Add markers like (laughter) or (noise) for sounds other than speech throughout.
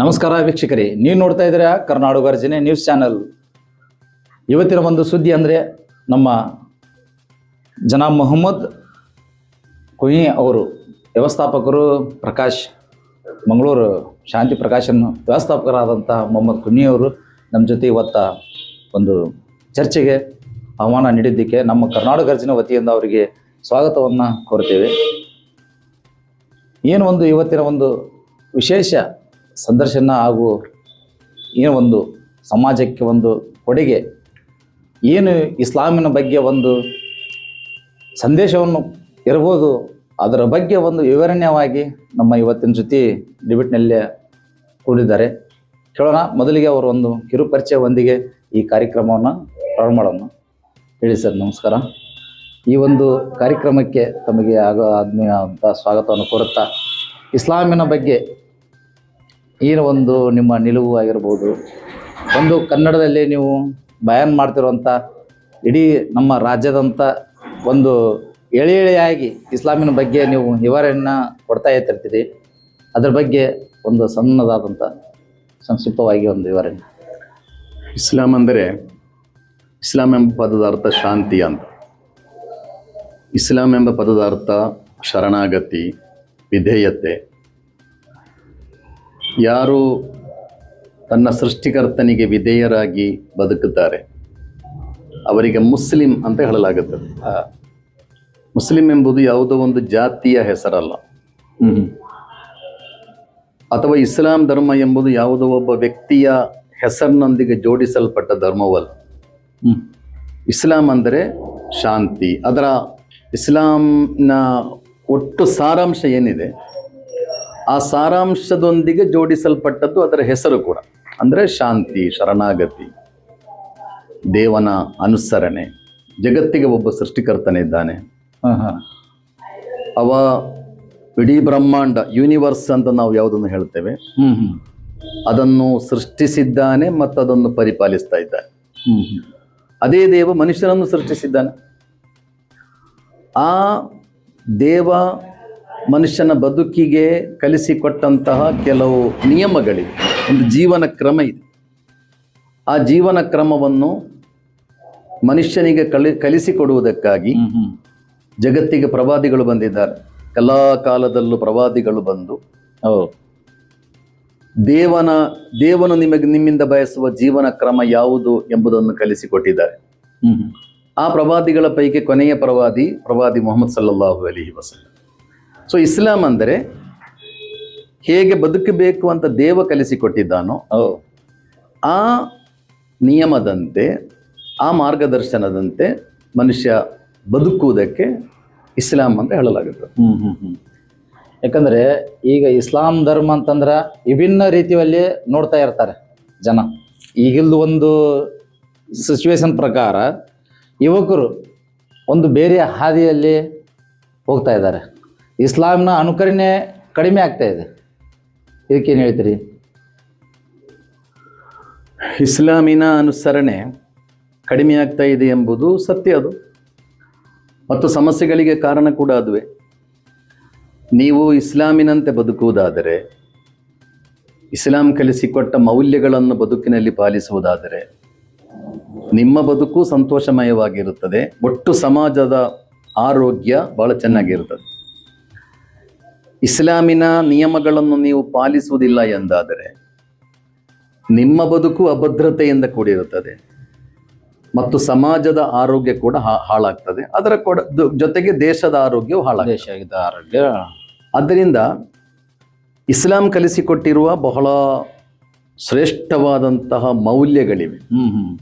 ನಮಸ್ಕಾರ ವೀಕ್ಷಕರೇ. ನೀವು ನೋಡ್ತಾ ಇದ್ದೀರಾ ಕರ್ನಾಟಕ ಗರ್ಜನೆ ನ್ಯೂಸ್ ಚಾನೆಲ್. ಇವತ್ತಿನ ಒಂದು ಸುದ್ದಿ ಅಂದರೆ ನಮ್ಮ ಜನಾ ಮೊಹಮ್ಮದ್ ಕುಯಿ ಅವರು, ವ್ಯವಸ್ಥಾಪಕರು ಪ್ರಕಾಶ್ ಮಂಗಳೂರು, ಶಾಂತಿ ಪ್ರಕಾಶನ್ ವ್ಯವಸ್ಥಾಪಕರಾದಂಥ ಮೊಹಮ್ಮದ್ ಕುನಿ ಅವರು ನಮ್ಮ ಜೊತೆ ಇವತ್ತ ಒಂದು ಚರ್ಚೆಗೆ ಆಹ್ವಾನ ನೀಡಿದ್ದಕ್ಕೆ ನಮ್ಮ ಕರ್ನಾಟಕ ಗರ್ಜನೆ ವತಿಯಿಂದ ಅವರಿಗೆ ಸ್ವಾಗತವನ್ನು ಕೋರ್ತೇವೆ ಏನು ಒಂದು ಇವತ್ತಿನ ಒಂದು ವಿಶೇಷ ಸಂದರ್ಶನ ಹಾಗೂ ಏನೋ ಒಂದು ಸಮಾಜಕ್ಕೆ ಒಂದು ಕೊಡುಗೆ, ಏನು ಇಸ್ಲಾಮಿನ ಬಗ್ಗೆ ಒಂದು ಸಂದೇಶವನ್ನು ಇರ್ಬೋದು ಅದರ ಬಗ್ಗೆ ಒಂದು ವಿವರಣೆಯವಾಗಿ ನಮ್ಮ ಇವತ್ತಿನ ಜೊತೆ ಡಿಬೇಟ್ನಲ್ಲೇ ಕೂಡಿದ್ದಾರೆ. ಕೇಳೋಣ, ಮೊದಲಿಗೆ ಅವರು ಒಂದು ಕಿರು ಪರಿಚಯವೊಂದಿಗೆ ಈ ಕಾರ್ಯಕ್ರಮವನ್ನು ಪ್ರಾರಂಭ ಮಾಡೋಣ. ಹೇಳಿ ಸರ್, ನಮಸ್ಕಾರ. ಈ ಒಂದು ಕಾರ್ಯಕ್ರಮಕ್ಕೆ ತಮಗೆ ಆಗ ಆದ್ಮೀಯ ಅಂತ ಸ್ವಾಗತವನ್ನು ಕೋರುತ್ತಾ, ಇಸ್ಲಾಮಿನ ಬಗ್ಗೆ ಏನು ಒಂದು ನಿಮ್ಮ ನಿಲುವು ಆಗಿರ್ಬೋದು. ಒಂದು ಕನ್ನಡದಲ್ಲಿ ನೀವು ಬಯಾನ್ ಮಾಡ್ತಿರುವಂಥ ಇಡೀ ನಮ್ಮ ರಾಜ್ಯದಂಥ ಒಂದು ಎಳೆ ಎಳೆಯಾಗಿ ಇಸ್ಲಾಮಿನ ಬಗ್ಗೆ ನೀವು ವಿವರಣೆಯನ್ನು ಕೊಡ್ತಾ ಇರ್ತಿರ್ತೀರಿ ಅದ್ರ ಬಗ್ಗೆ ಒಂದು ಸಣ್ಣದಾದಂಥ ಸಂಕ್ಷಿಪ್ತವಾಗಿ ಒಂದು ವಿವರಣೆ. ಇಸ್ಲಾಂ ಅಂದರೆ ಇಸ್ಲಾಂ ಎಂಬ ಪದದ ಅರ್ಥ ಶಾಂತಿ ಅಂತ. ಇಸ್ಲಾಂ ಎಂಬ ಪದದ ಅರ್ಥ ಶರಣಾಗತಿ, ವಿಧೇಯತೆ. ಯಾರು ತನ್ನ ಸೃಷ್ಟಿಕರ್ತನಿಗೆ ವಿಧೇಯರಾಗಿ ಬದುಕುತ್ತಾರೆ? ಅವರಿಗೆ ಮುಸ್ಲಿಂ ಅಂತ ಹೇಳಲಾಗುತ್ತದೆ. ಮುಸ್ಲಿಂ ಎಂಬುದು ಯಾವುದೋ ಒಂದು ಜಾತಿಯ ಹೆಸರಲ್ಲ. ಅಥವಾ ಇಸ್ಲಾಂ ಧರ್ಮ ಎಂಬುದು ಯಾವುದೋ ಒಬ್ಬ ವ್ಯಕ್ತಿಯ ಹೆಸರಿನೊಂದಿಗೆ ಜೋಡಿಸಲ್ಪಟ್ಟ ಧರ್ಮವಲ್ಲ. ಇಸ್ಲಾಂ ಅಂದರೆ ಶಾಂತಿ. ಅದರ ಇಸ್ಲಾಂನ ಒಟ್ಟು ಸಾರಾಂಶ ಏನಿದೆ? ಆ ಸಾರಾಂಶದೊಂದಿಗೆ ಜೋಡಿಸಲ್ಪಟ್ಟದ್ದು ಅದರ ಹೆಸರು ಕೂಡ. ಅಂದರೆ ಶಾಂತಿ ಶರಣಾಗತಿ ದೇವನ ಅನುಸರಣೆ. ಜಗತ್ತಿಗೆ ಒಬ್ಬ ಸೃಷ್ಟಿಕರ್ತನಿದ್ದಾನೆ ಹಾಂ ಹಾಂ. ಅವ ಇಡೀ ಬ್ರಹ್ಮಾಂಡ ಯೂನಿವರ್ಸ್ ಅಂತ ನಾವು ಯಾವುದನ್ನು ಹೇಳ್ತೇವೆ? ಅದನ್ನು ಸೃಷ್ಟಿಸಿದ್ದಾನೆ ಮತ್ತು ಅದನ್ನು ಪರಿಪಾಲಿಸ್ತಾ ಇದ್ದಾನೆ. ಅದೇ ದೇವ ಮನುಷ್ಯನನ್ನು ಸೃಷ್ಟಿಸಿದ್ದಾನೆ. ಆ ದೇವ ಮನುಷ್ಯನ ಬದುಕಿಗೆ ಕಲಿಸಿಕೊಟ್ಟಂತಹ ಕೆಲವು ನಿಯಮಗಳಿವೆ. ಒಂದು ಜೀವನ ಕ್ರಮ ಇದೆ. ಆ ಜೀವನ ಕ್ರಮವನ್ನು ಮನುಷ್ಯನಿಗೆ ಕಲಿ ಕಲಿಸಿಕೊಡುವುದಕ್ಕಾಗಿ ಜಗತ್ತಿಗೆ ಪ್ರವಾದಿಗಳು ಬಂದಿದ್ದಾರೆ. ಎಲ್ಲ ಕಾಲದಲ್ಲೂ ಪ್ರವಾದಿಗಳು ಬಂದು ದೇವನ ದೇವನು ನಿಮಗೆ ನಿಮ್ಮಿಂದ ಬಯಸುವ ಜೀವನ ಕ್ರಮ ಯಾವುದು ಎಂಬುದನ್ನು ಕಲಿಸಿಕೊಟ್ಟಿದ್ದಾರೆ. ಆ ಪ್ರವಾದಿಗಳ ಪೈಕಿ ಕೊನೆಯ ಪ್ರವಾದಿ ಪ್ರವಾದಿ ಮೊಹಮ್ಮದ್ ಸಲ್ಲಾಹು ಅಲಿ ವಸಲ್ಲಂ. ಸೊ ಇಸ್ಲಾಂ ಅಂದರೆ ಹೇಗೆ ಬದುಕಬೇಕು ಅಂತ ದೇವ ಕಲಿಸಿಕೊಟ್ಟಿದ್ದಾನೋ ಆ ನಿಯಮದಂತೆ ಆ ಮಾರ್ಗದರ್ಶನದಂತೆ ಮನುಷ್ಯ ಬದುಕುವುದಕ್ಕೆ ಇಸ್ಲಾಂ ಅಂತ ಹೇಳಲಾಗುತ್ತೆ. ಹ್ಞೂ ಹ್ಞೂ ಹ್ಞೂ ಯಾಕಂದರೆ ಈಗ ಇಸ್ಲಾಂ ಧರ್ಮ ಅಂತಂದ್ರೆ ವಿಭಿನ್ನ ರೀತಿಯಲ್ಲಿ ನೋಡ್ತಾ ಇರ್ತಾರೆ ಜನ. ಈಗಿಲ್ದು ಒಂದು ಸಿಚುವೇಶನ್ ಪ್ರಕಾರ ಯುವಕರು ಒಂದು ಬೇರೆ ಹಾದಿಯಲ್ಲಿ ಹೋಗ್ತಾ ಇದ್ದಾರೆ. ಇಸ್ಲಾಂನ ಅನುಕರಣೆ ಕಡಿಮೆ ಆಗ್ತಾ ಇದೆ. ಇದಕ್ಕೇನು ಹೇಳ್ತೀರಿ? ಇಸ್ಲಾಮಿನ ಅನುಸರಣೆ ಕಡಿಮೆ ಆಗ್ತಾ ಇದೆ ಎಂಬುದು ಸತ್ಯ ಅದು. ಮತ್ತು ಸಮಸ್ಯೆಗಳಿಗೆ ಕಾರಣ ಕೂಡ ಅದುವೆ. ನೀವು ಇಸ್ಲಾಮಿನಂತೆ ಬದುಕುವುದಾದರೆ, ಇಸ್ಲಾಂ ಕಲಿಸಿಕೊಟ್ಟ ಮೌಲ್ಯಗಳನ್ನು ಬದುಕಿನಲ್ಲಿ ಪಾಲಿಸುವುದಾದರೆ, ನಿಮ್ಮ ಬದುಕು ಸಂತೋಷಮಯವಾಗಿರುತ್ತದೆ, ಒಟ್ಟು ಸಮಾಜದ ಆರೋಗ್ಯ ಭಾಳ ಚೆನ್ನಾಗಿರುತ್ತದೆ. ಇಸ್ಲಾಮಿನ ನಿಯಮಗಳನ್ನು ನೀವು ಪಾಲಿಸುವುದಿಲ್ಲ ಎಂದಾದರೆ ನಿಮ್ಮ ಬದುಕು ಅಭದ್ರತೆಯಿಂದ ಕೂಡಿರುತ್ತದೆ. ಮತ್ತು ಸಮಾಜದ ಆರೋಗ್ಯ ಕೂಡ ಹಾಳಾಗ್ತದೆ. ಅದರ ಕೂಡ ಜೊತೆಗೆ ದೇಶದ ಆರೋಗ್ಯವು ಹಾಳಾಗ್ತದೆ. ಆರೋಗ್ಯ. ಆದ್ದರಿಂದ ಇಸ್ಲಾಂ ಕಲಿಸಿಕೊಟ್ಟಿರುವ ಬಹಳ ಶ್ರೇಷ್ಠವಾದಂತಹ ಮೌಲ್ಯಗಳಿವೆ. ಹ್ಮ್ ಹ್ಮ್.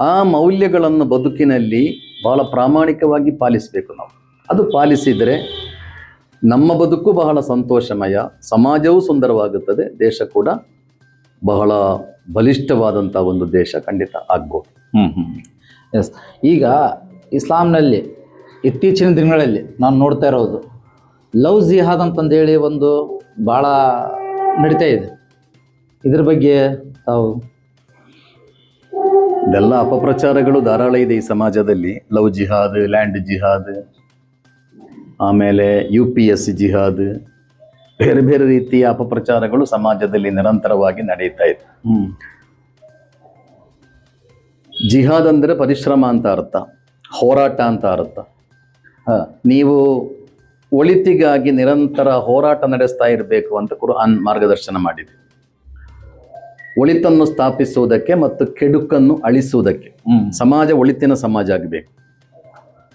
ಆ ಮೌಲ್ಯಗಳನ್ನು ಬದುಕಿನಲ್ಲಿ ಬಹಳ ಪ್ರಾಮಾಣಿಕವಾಗಿ ಪಾಲಿಸಬೇಕು ನಾವು. ಅದು ಪಾಲಿಸಿದರೆ ನಮ್ಮ ಬದುಕು ಬಹಳ ಸಂತೋಷಮಯ ಸಮಾಜವೂ ಸುಂದರವಾಗುತ್ತದೆ ದೇಶ ಕೂಡ ಬಹಳ ಬಲಿಷ್ಠವಾದಂಥ ಒಂದು ದೇಶ ಖಂಡಿತ ಆಗ್ಬೋದು. ಹ್ಮ್ ಹ್ಮ್ ಎಸ್ ಈಗ ಇಸ್ಲಾಂನಲ್ಲಿ ಇತ್ತೀಚಿನ ದಿನಗಳಲ್ಲಿ ನಾನು ನೋಡ್ತಾ ಇರೋದು ಲವ್ ಜಿಹಾದ್ ಅಂತಂದೇಳಿ ಒಂದು ಭಾಳ ನಡೀತಾ ಇದೆ. ಇದ್ರ ಬಗ್ಗೆ ತಾವು? ಇದೆಲ್ಲ ಅಪಪ್ರಚಾರಗಳು ಧಾರಾಳ ಇದೆ ಈ ಸಮಾಜದಲ್ಲಿ ಲವ್ ಜಿಹಾದ್ ಲ್ಯಾಂಡ್ ಜಿಹಾದ್. ಆಮೇಲೆ ಯು ಪಿ ಎಸ್ ಜಿಹಾದ್ ಬೇರೆ ಬೇರೆ ರೀತಿಯ ಅಪಪ್ರಚಾರಗಳು ಸಮಾಜದಲ್ಲಿ ನಿರಂತರವಾಗಿ ನಡೀತಾ ಇದೆ ಹ್ಮ್. ಜಿಹಾದ್ ಅಂದ್ರೆ ಪರಿಶ್ರಮ ಅಂತ ಅರ್ಥ ಹೋರಾಟ ಅಂತ ಅರ್ಥ. ಹಾ. ನೀವು ಒಳಿತಿಗಾಗಿ ನಿರಂತರ ಹೋರಾಟ ನಡೆಸ್ತಾ ಇರಬೇಕು ಅಂತ ಕುರ್ಆನ್ ಮಾರ್ಗದರ್ಶನ ಮಾಡಿದೆ ಒಳಿತನ್ನು ಸ್ಥಾಪಿಸುವುದಕ್ಕೆ ಮತ್ತು ಕೆಡುಕನ್ನು ಅಳಿಸುವುದಕ್ಕೆ. ಹ್ಮ್. ಸಮಾಜ ಒಳಿತಿನ ಸಮಾಜ ಆಗಬೇಕು.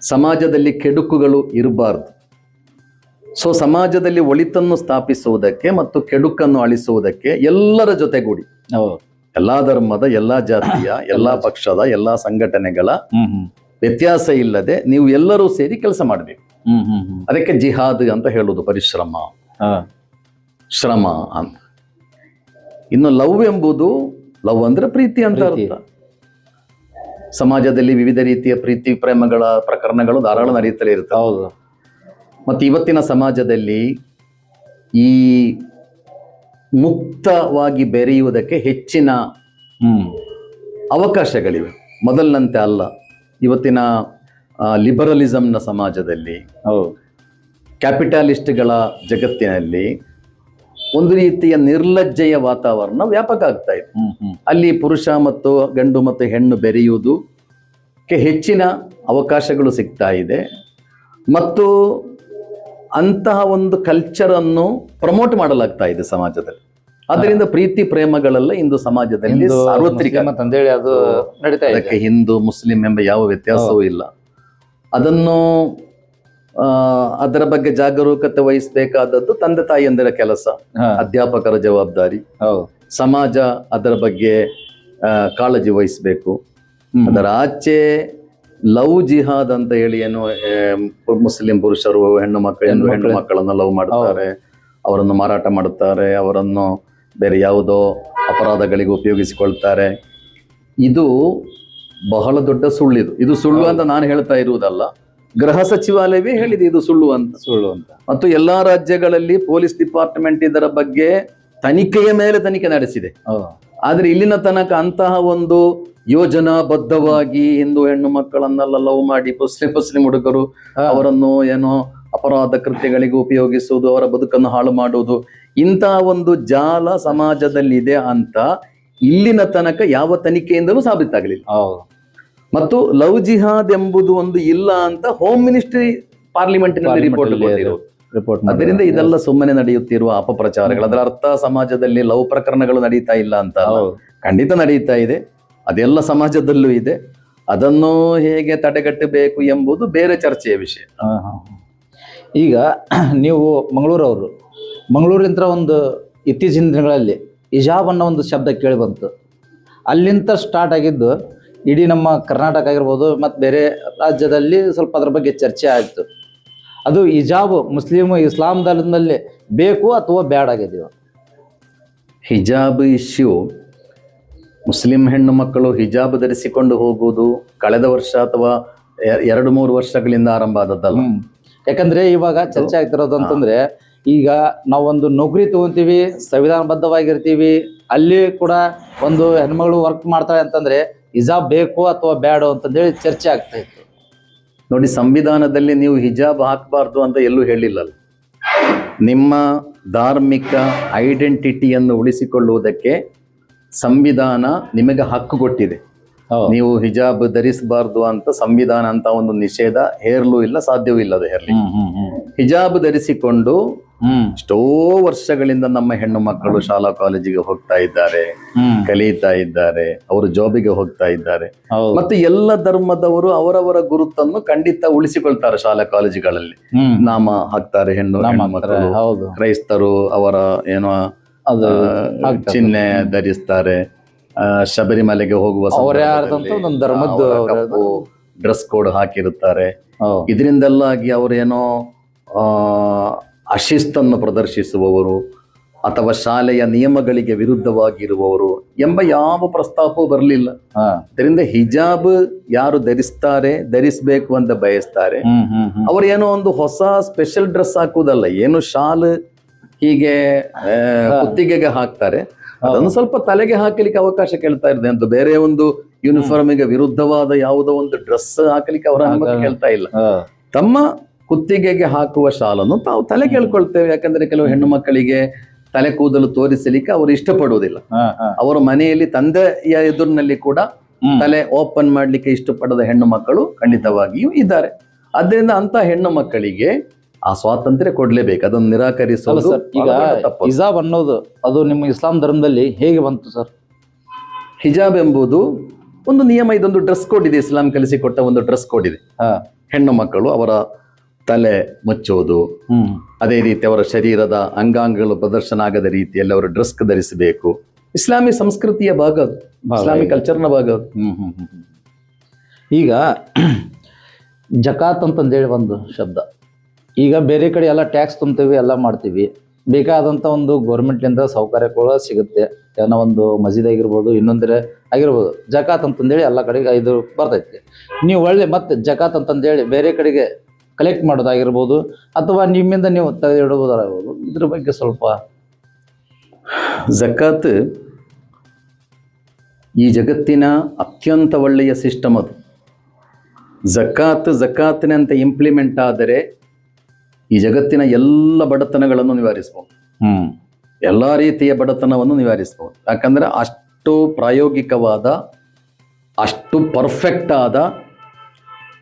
ಸಮಾಜದಲ್ಲಿ ಕೆಡುಕುಗಳು ಇರಬಾರ್ದು. ಸೊ ಸಮಾಜದಲ್ಲಿ ಒಳಿತನ್ನು ಸ್ಥಾಪಿಸುವುದಕ್ಕೆ ಮತ್ತು ಕೆಡುಕನ್ನು ಅಳಿಸುವುದಕ್ಕೆ ಎಲ್ಲರ ಜೊತೆಗೂಡಿ. ಎಲ್ಲಾ ಧರ್ಮದ ಎಲ್ಲಾ ಜಾತಿಯ (coughs) ಎಲ್ಲಾ ಪಕ್ಷದ ಎಲ್ಲಾ ಸಂಘಟನೆಗಳ ವ್ಯತ್ಯಾಸ ಇಲ್ಲದೆ ನೀವು ಎಲ್ಲರೂ ಸೇರಿ ಕೆಲಸ ಮಾಡಬೇಕು. ಹ್ಮ್ ಹ್ಮ್ ಹ್ಮ್. ಅದಕ್ಕೆ ಜಿಹಾದ್ ಅಂತ ಹೇಳುವುದು ಪರಿಶ್ರಮ. ಶ್ರಮ ಅಂತ. ಇನ್ನು ಲವ್ ಎಂಬುದು ಲವ್ ಅಂದ್ರೆ ಪ್ರೀತಿ ಅಂತ ಅರ್ಥ. ಸಮಾಜದಲ್ಲಿ ವಿವಿಧ ರೀತಿಯ ಪ್ರೀತಿ ಪ್ರೇಮಗಳ ಪ್ರಕರಣಗಳು ಧಾರಾಳ ನಡೆಯುತ್ತಲೇ ಇರ್ತವೆ ಹೌದು. ಮತ್ತು ಇವತ್ತಿನ ಸಮಾಜದಲ್ಲಿ ಈ ಮುಕ್ತವಾಗಿ ಬೆರೆಯುವುದಕ್ಕೆ ಹೆಚ್ಚಿನ ಅವಕಾಶಗಳಿವೆ. ಮೊದಲಿನಂತೆ ಅಲ್ಲ. ಇವತ್ತಿನ ಲಿಬರಲಿಸಮ್ನ ಸಮಾಜದಲ್ಲಿ ಕ್ಯಾಪಿಟಾಲಿಸ್ಟ್ಗಳ ಜಗತ್ತಿನಲ್ಲಿ ಒಂದು ರೀತಿಯ ನಿರ್ಲಜ್ಜೆಯ ವಾತಾವರಣ ವ್ಯಾಪಕ ಆಗ್ತಾ ಇದೆ. ಅಲ್ಲಿ ಪುರುಷ ಮತ್ತು ಗಂಡು ಮತ್ತು ಹೆಣ್ಣು ಬೆರೆಯುವುದಕ್ಕೆ ಹೆಚ್ಚಿನ ಅವಕಾಶಗಳು ಸಿಗ್ತಾ ಇದೆ. ಮತ್ತು ಅಂತಹ ಒಂದು ಕಲ್ಚರನ್ನು ಪ್ರಮೋಟ್ ಮಾಡಲಾಗ್ತಾ ಇದೆ ಸಮಾಜದಲ್ಲಿ. ಅದರಿಂದ ಪ್ರೀತಿ ಪ್ರೇಮಗಳೆಲ್ಲ ಇಂದು ಸಮಾಜದಲ್ಲಿ ಸಾರ್ವತ್ರಿಕ. ಅಂತಂದೇಳಿ ಅದು ನಡೀತಾ ಇದೆ. ಹಿಂದೂ ಮುಸ್ಲಿಂ ಎಂಬ ಯಾವ ವ್ಯತ್ಯಾಸವೂ ಇಲ್ಲ. ಅದನ್ನು ಅದರ ಬಗ್ಗೆ ಜಾಗರೂಕತೆ ವಹಿಸಬೇಕಾದದ್ದು ತಂದೆ ತಾಯಿಯಂದಿರ ಕೆಲಸ ಅಧ್ಯಾಪಕರ ಜವಾಬ್ದಾರಿ. ಸಮಾಜ ಅದರ ಬಗ್ಗೆ ಕಾಳಜಿ ವಹಿಸಬೇಕು. ಅದರ ಆಚೆ ಲವ್ ಜಿಹಾದ್ ಅಂತ ಹೇಳಿ ಏನು ಮುಸ್ಲಿಂ ಪುರುಷರು ಹೆಣ್ಣು ಮಕ್ಕಳನ್ನು ಹೆಣ್ಣು ಮಕ್ಕಳನ್ನು ಲವ್ ಮಾಡುತ್ತಾರೆ. ಅವರನ್ನು ಮಾರಾಟ ಮಾಡುತ್ತಾರೆ. ಅವರನ್ನು ಬೇರೆ ಯಾವುದೋ ಅಪರಾಧಗಳಿಗೆ ಉಪಯೋಗಿಸಿಕೊಳ್ತಾರೆ. ಇದು ಬಹಳ ದೊಡ್ಡ ಸುಳ್ಳಿದು. ಇದು ಸುಳ್ಳು ಅಂತ ನಾನು ಹೇಳ್ತಾ ಇರುವುದಲ್ಲ. ಗೃಹ ಸಚಿವಾಲಯವೇ ಹೇಳಿದೆ ಇದು ಸುಳ್ಳು ಅಂತ. ಸುಳ್ಳು ಅಂತ. ಮತ್ತು ಎಲ್ಲಾ ರಾಜ್ಯಗಳಲ್ಲಿ ಪೊಲೀಸ್ ಡಿಪಾರ್ಟ್ಮೆಂಟ್ ಇದರ ಬಗ್ಗೆ ತನಿಖೆಯ ಮೇಲೆ ತನಿಖೆ ನಡೆಸಿದೆ. ಆದ್ರೆ ಇಲ್ಲಿನ ತನಕ ಅಂತಹ ಒಂದು ಯೋಜನಾಬದ್ಧವಾಗಿ ಹಿಂದೂ ಹೆಣ್ಣು ಮಕ್ಕಳನ್ನೆಲ್ಲ ಲವ್ ಮಾಡಿ ಮುಸ್ಲಿಂ ಪುಸ್ಲಿ ಹುಡುಗರು. ಅವರನ್ನು ಏನೋ ಅಪರಾಧ ಕೃತ್ಯಗಳಿಗೆ ಉಪಯೋಗಿಸುವುದು ಅವರ ಬದುಕನ್ನು ಹಾಳು ಮಾಡುವುದು ಇಂತಹ ಒಂದು ಜಾಲ ಸಮಾಜದಲ್ಲಿದೆ ಅಂತ ಇಲ್ಲಿನ ತನಕ ಯಾವ ತನಿಖೆಯಿಂದಲೂ ಸಾಬೀತಾಗಲಿಲ್ಲ. ಮತ್ತು ಲವ್ ಜಿಹಾದ್ ಎಂಬುದು ಒಂದು ಇಲ್ಲ ಅಂತ ಹೋಮ್ ಮಿನಿಸ್ಟ್ರಿ ಪಾರ್ಲಿಮೆಂಟಿನಲ್ಲಿ ರಿಪೋರ್ಟ್ ಕೊಟ್ಟಿರೋದು. ರಿಪೋರ್ಟ್ ಅದರಿಂದ ಇದೆಲ್ಲ ಸುಮ್ಮನೆ ನಡೆಯುತ್ತಿರುವ ಅಪಪ್ರಚಾರಗಳು. ಅದರ ಅರ್ಥ ಸಮಾಜದಲ್ಲಿ ಲವ್ ಪ್ರಕರಣಗಳು ನಡೀತಾ ಇಲ್ಲ ಅಂತ ಖಂಡಿತ ನಡೀತಾ ಇದೆ. ಅದೆಲ್ಲ ಸಮಾಜದಲ್ಲೂ ಇದೆ. ಅದನ್ನು ಹೇಗೆ ತಡೆಗಟ್ಟಬೇಕು ಎಂಬುದು ಬೇರೆ ಚರ್ಚೆಯ ವಿಷಯ. ಈಗ (clears throat) ನೀವು ಮಂಗಳೂರವರು ಮಂಗಳೂರಿಂತ ಒಂದು ಇತ್ತೀಚಿನ ದಿನಗಳಲ್ಲಿ ಇಜಾಬ್ ಅನ್ನೋ ಒಂದು ಶಬ್ದ ಕೇಳಿ ಬಂತು. ಅಲ್ಲಿಂದ ಸ್ಟಾರ್ಟ್ ಆಗಿದ್ದು ಇಡೀ ನಮ್ಮ ಕರ್ನಾಟಕ ಆಗಿರ್ಬೋದು ಮತ್ತು ಬೇರೆ ರಾಜ್ಯದಲ್ಲಿ ಸ್ವಲ್ಪ ಅದ್ರ ಬಗ್ಗೆ ಚರ್ಚೆ ಆಯಿತು. ಅದು ಹಿಜಾಬ್ ಮುಸ್ಲಿಮ್ ಇಸ್ಲಾಂ ಧರ್ಮದಲ್ಲಿ ಬೇಕು ಅಥವಾ ಬ್ಯಾಡ್ ಆಗಿದೆಯೋ ಹಿಜಾಬ್ ಇಶ್ಯೂ. ಮುಸ್ಲಿಂ ಹೆಣ್ಣು ಮಕ್ಕಳು ಹಿಜಾಬ್ ಧರಿಸಿಕೊಂಡು ಹೋಗುವುದು ಕಳೆದ ವರ್ಷ ಅಥವಾ ಎರಡು ಮೂರು ವರ್ಷಗಳಿಂದ ಆರಂಭ ಆದದ್ದಲ್ಲ. ಯಾಕಂದ್ರೆ ಇವಾಗ ಚರ್ಚೆ ಆಗ್ತಿರೋದು ಅಂತಂದ್ರೆ ಈಗ ನಾವೊಂದು ನೌಕರಿ ತಗೊಂತೀವಿ ಸಂವಿಧಾನಬದ್ಧವಾಗಿರ್ತೀವಿ ಅಲ್ಲಿ ಕೂಡ ಒಂದು ಹೆಣ್ಮಗಳು ವರ್ಕ್ ಮಾಡ್ತಾಳೆ ಅಂತಂದ್ರೆ ಹಿಜಾಬ್ ಬೇಕು ಅಥವಾ ಬ್ಯಾಡು ಅಂತಂದೇಳಿ ಚರ್ಚೆ ಆಗ್ತಾ ಇತ್ತು. ನೋಡಿ ಸಂವಿಧಾನದಲ್ಲಿ ನೀವು ಹಿಜಾಬ್ ಹಾಕಬಾರ್ದು ಅಂತ ಎಲ್ಲೂ ಹೇಳಿಲ್ಲಲ್ಲ. ನಿಮ್ಮ ಧಾರ್ಮಿಕ ಐಡೆಂಟಿಟಿಯನ್ನು ಉಳಿಸಿಕೊಳ್ಳುವುದಕ್ಕೆ ಸಂವಿಧಾನ ನಿಮಗೆ ಹಕ್ಕು ಕೊಟ್ಟಿದೆ ನೀವು ಹಿಜಾಬ್ ಧರಿಸಬಾರ್ದು ಅಂತ ಸಂವಿಧಾನ ಅಂತ ಒಂದು ನಿಷೇಧ ಹೇರಲು ಇಲ್ಲ ಸಾಧ್ಯವೂ ಇಲ್ಲದೆ ಹೇರಲಿ ಹಿಜಾಬ್ ಧರಿಸಿಕೊಂಡು ಎಷ್ಟೋ ವರ್ಷಗಳಿಂದ ನಮ್ಮ ಹೆಣ್ಣು ಮಕ್ಕಳು ಶಾಲಾ ಕಾಲೇಜಿಗೆ ಹೋಗ್ತಾ ಇದ್ದಾರೆ ಕಲಿತಾ ಇದ್ದಾರೆ ಅವರು ಜಾಬಿಗೆ ಹೋಗ್ತಾ ಇದ್ದಾರೆ. ಮತ್ತೆ ಎಲ್ಲ ಧರ್ಮದವರು ಅವರವರ ಗುರುತನ್ನು ಖಂಡಿತ ಉಳಿಸಿಕೊಳ್ತಾರೆ ಶಾಲಾ ಕಾಲೇಜುಗಳಲ್ಲಿ. ನಾಮ ಹಾಕ್ತಾರೆ ಹೆಣ್ಣು ಮಕ್ಕಳು. ಕ್ರೈಸ್ತರು ಅವರ ಏನೋ. ಚಿಹ್ನೆ ಧರಿಸ್ತಾರೆ. ಶಬರಿಮಲೆಗೆ ಹೋಗುವ ಡ್ರೆಸ್ ಕೋಡ್ ಹಾಕಿರುತ್ತಾರೆ. ಇದರಿಂದೆಲ್ಲ ಇದರಿಂದೆಲ್ಲಾಗಿ ಅವರೇನೋ ಆ, ಅಶಿಸ್ತನ್ನು ಪ್ರದರ್ಶಿಸುವವರು ಅಥವಾ ಶಾಲೆಯ ನಿಯಮಗಳಿಗೆ ವಿರುದ್ಧವಾಗಿರುವವರು ಎಂಬ ಯಾವ ಪ್ರಸ್ತಾಪವೂ ಬರಲಿಲ್ಲ. ಇದರಿಂದ ಹಿಜಾಬ್ ಯಾರು ಧರಿಸ್ತಾರೆ ಧರಿಸಬೇಕು ಅಂತ ಬಯಸ್ತಾರೆ. ಅವ್ರು ಏನೋ ಒಂದು ಹೊಸ ಸ್ಪೆಷಲ್ ಡ್ರೆಸ್ ಹಾಕುವುದಲ್ಲ ಏನು ಶಾಲ್ ಹೀಗೆ ಕುತ್ತಿಗೆಗೆ ಹಾಕ್ತಾರೆ. ಅದನ್ನು ಸ್ವಲ್ಪ ತಲೆಗೆ ಹಾಕಲಿಕ್ಕೆ ಅವಕಾಶ ಕೇಳ್ತಾ ಇರ್ತದೆ. ಅಂತ ಬೇರೆ ಒಂದು ಯೂನಿಫಾರ್ಮಿಗೆ ವಿರುದ್ಧವಾದ ಯಾವುದೋ ಒಂದು ಡ್ರೆಸ್ ಹಾಕಲಿಕ್ಕೆ ಅವರ ಕೇಳ್ತಾ ಇಲ್ಲ. ತಮ್ಮ ಕುತ್ತಿಗೆಗೆ ಹಾಕುವ ಶಾಲನ್ನು ತಾವು ತಲೆ ಕೇಳ್ಕೊಳ್ತೇವೆ. ಯಾಕಂದ್ರೆ ಕೆಲವು ಹೆಣ್ಣು ಮಕ್ಕಳಿಗೆ ತಲೆ ಕೂದಲು ತೋರಿಸಲಿಕ್ಕೆ ಅವರು ಇಷ್ಟಪಡುವುದಿಲ್ಲ. ಅವರು ಮನೆಯಲ್ಲಿ ತಂದೆಯ ಎದುರಿನಲ್ಲಿ ಕೂಡ ತಲೆ ಓಪನ್ ಮಾಡಲಿಕ್ಕೆ ಇಷ್ಟಪಡದ ಹೆಣ್ಣು ಮಕ್ಕಳು ಖಂಡಿತವಾಗಿಯೂ ಇದ್ದಾರೆ. ಅದರಿಂದ ಅಂತ ಹೆಣ್ಣು ಮಕ್ಕಳಿಗೆ ಆ ಸ್ವಾತಂತ್ರ್ಯ ಕೊಡ್ಲೇಬೇಕು. ಅದನ್ನು ನಿರಾಕರಿಸಲು ಸರ್ ಈಗ ಹಿಜಾಬ್ ಅನ್ನೋದು ಅದು ನಿಮ್ಮ ಇಸ್ಲಾಂ ಧರ್ಮದಲ್ಲಿ ಹೇಗೆ ಬಂತು ಸರ್? ಹಿಜಾಬ್ ಎಂಬುದು ಒಂದು ನಿಯಮ ಇದೊಂದು ಡ್ರೆಸ್ ಕೋಡ್ ಇದೆ. ಇಸ್ಲಾಂ ಕಲಿಸಿಕೊಟ್ಟ ಒಂದು ಡ್ರೆಸ್ ಕೋಡ್ ಇದೆ. ಹಾ. ಹೆಣ್ಣು ಮಕ್ಕಳು ಅವರ ತಲೆ ಮುಚ್ಚೋದು. ಹ್ಮ್. ಅದೇ ರೀತಿ ಅವರ ಶರೀರದ ಅಂಗಾಂಗಗಳು ಪ್ರದರ್ಶನ ಆಗದ ರೀತಿಯಲ್ಲಿ ಅವರು ಡ್ರೆಸ್ ಧರಿಸಬೇಕು. ಇಸ್ಲಾಮಿ ಸಂಸ್ಕೃತಿಯ ಭಾಗ ಅದು ಇಸ್ಲಾಮಿ. ಕಲ್ಚರ್ನ ಭಾಗ. ಅದು. ಈಗ (clears throat) ಜಕಾತ್ ಅಂತಂದೇಳಿ ಒಂದು ಶಬ್ದ. ಈಗ ಬೇರೆ ಕಡೆ ಎಲ್ಲ ಟ್ಯಾಕ್ಸ್ ತುಂಬ್ತೀವಿ ಎಲ್ಲ ಮಾಡ್ತೀವಿ. ಬೇಕಾದಂಥ ಒಂದು ಗೌರ್ಮೆಂಟ್ನಿಂದ ಸೌಕರ್ಯ ಕೂಡ ಸಿಗುತ್ತೆ. ಏನೋ ಒಂದು ಮಸೀದ್ ಆಗಿರ್ಬೋದು ಇನ್ನೊಂದರೆ ಆಗಿರ್ಬೋದು. ಜಕಾತ್ ಅಂತಂದೇಳಿ ಎಲ್ಲ ಕಡೆಗೆ ಇದು ಬರ್ತೈತಿ. ನೀವು ಒಳ್ಳೆ ಮತ್ತೆ ಜಕಾತ್ ಅಂತಂದೇಳಿ ಬೇರೆ ಕಡೆಗೆ ಕಲೆಕ್ಟ್ ಮಾಡೋದಾಗಿರ್ಬೋದು ಅಥವಾ ನಿಮ್ಮಿಂದ ನೀವು ತೆಗೆದಿಡುವುದಾಗಿರ್ಬೋದು ಇದ್ರ ಬಗ್ಗೆ ಸ್ವಲ್ಪ ಜಕಾತ್ ಈ ಜಗತ್ತಿನ ಅತ್ಯಂತ ಒಳ್ಳೆಯ ಸಿಸ್ಟಮ್ ಅದು. ಜಕಾತ್ ಜಕಾತ್ನಂತೆ ಇಂಪ್ಲಿಮೆಂಟ್ ಆದರೆ ಈ ಜಗತ್ತಿನ ಎಲ್ಲ ಬಡತನಗಳನ್ನು ನಿವಾರಿಸಬಹುದು. ಹ್ಮ್. ಎಲ್ಲ ರೀತಿಯ ಬಡತನವನ್ನು ನಿವಾರಿಸಬಹುದು. ಯಾಕಂದ್ರೆ ಅಷ್ಟು ಪ್ರಾಯೋಗಿಕವಾದ ಅಷ್ಟು ಪರ್ಫೆಕ್ಟ್ ಆದ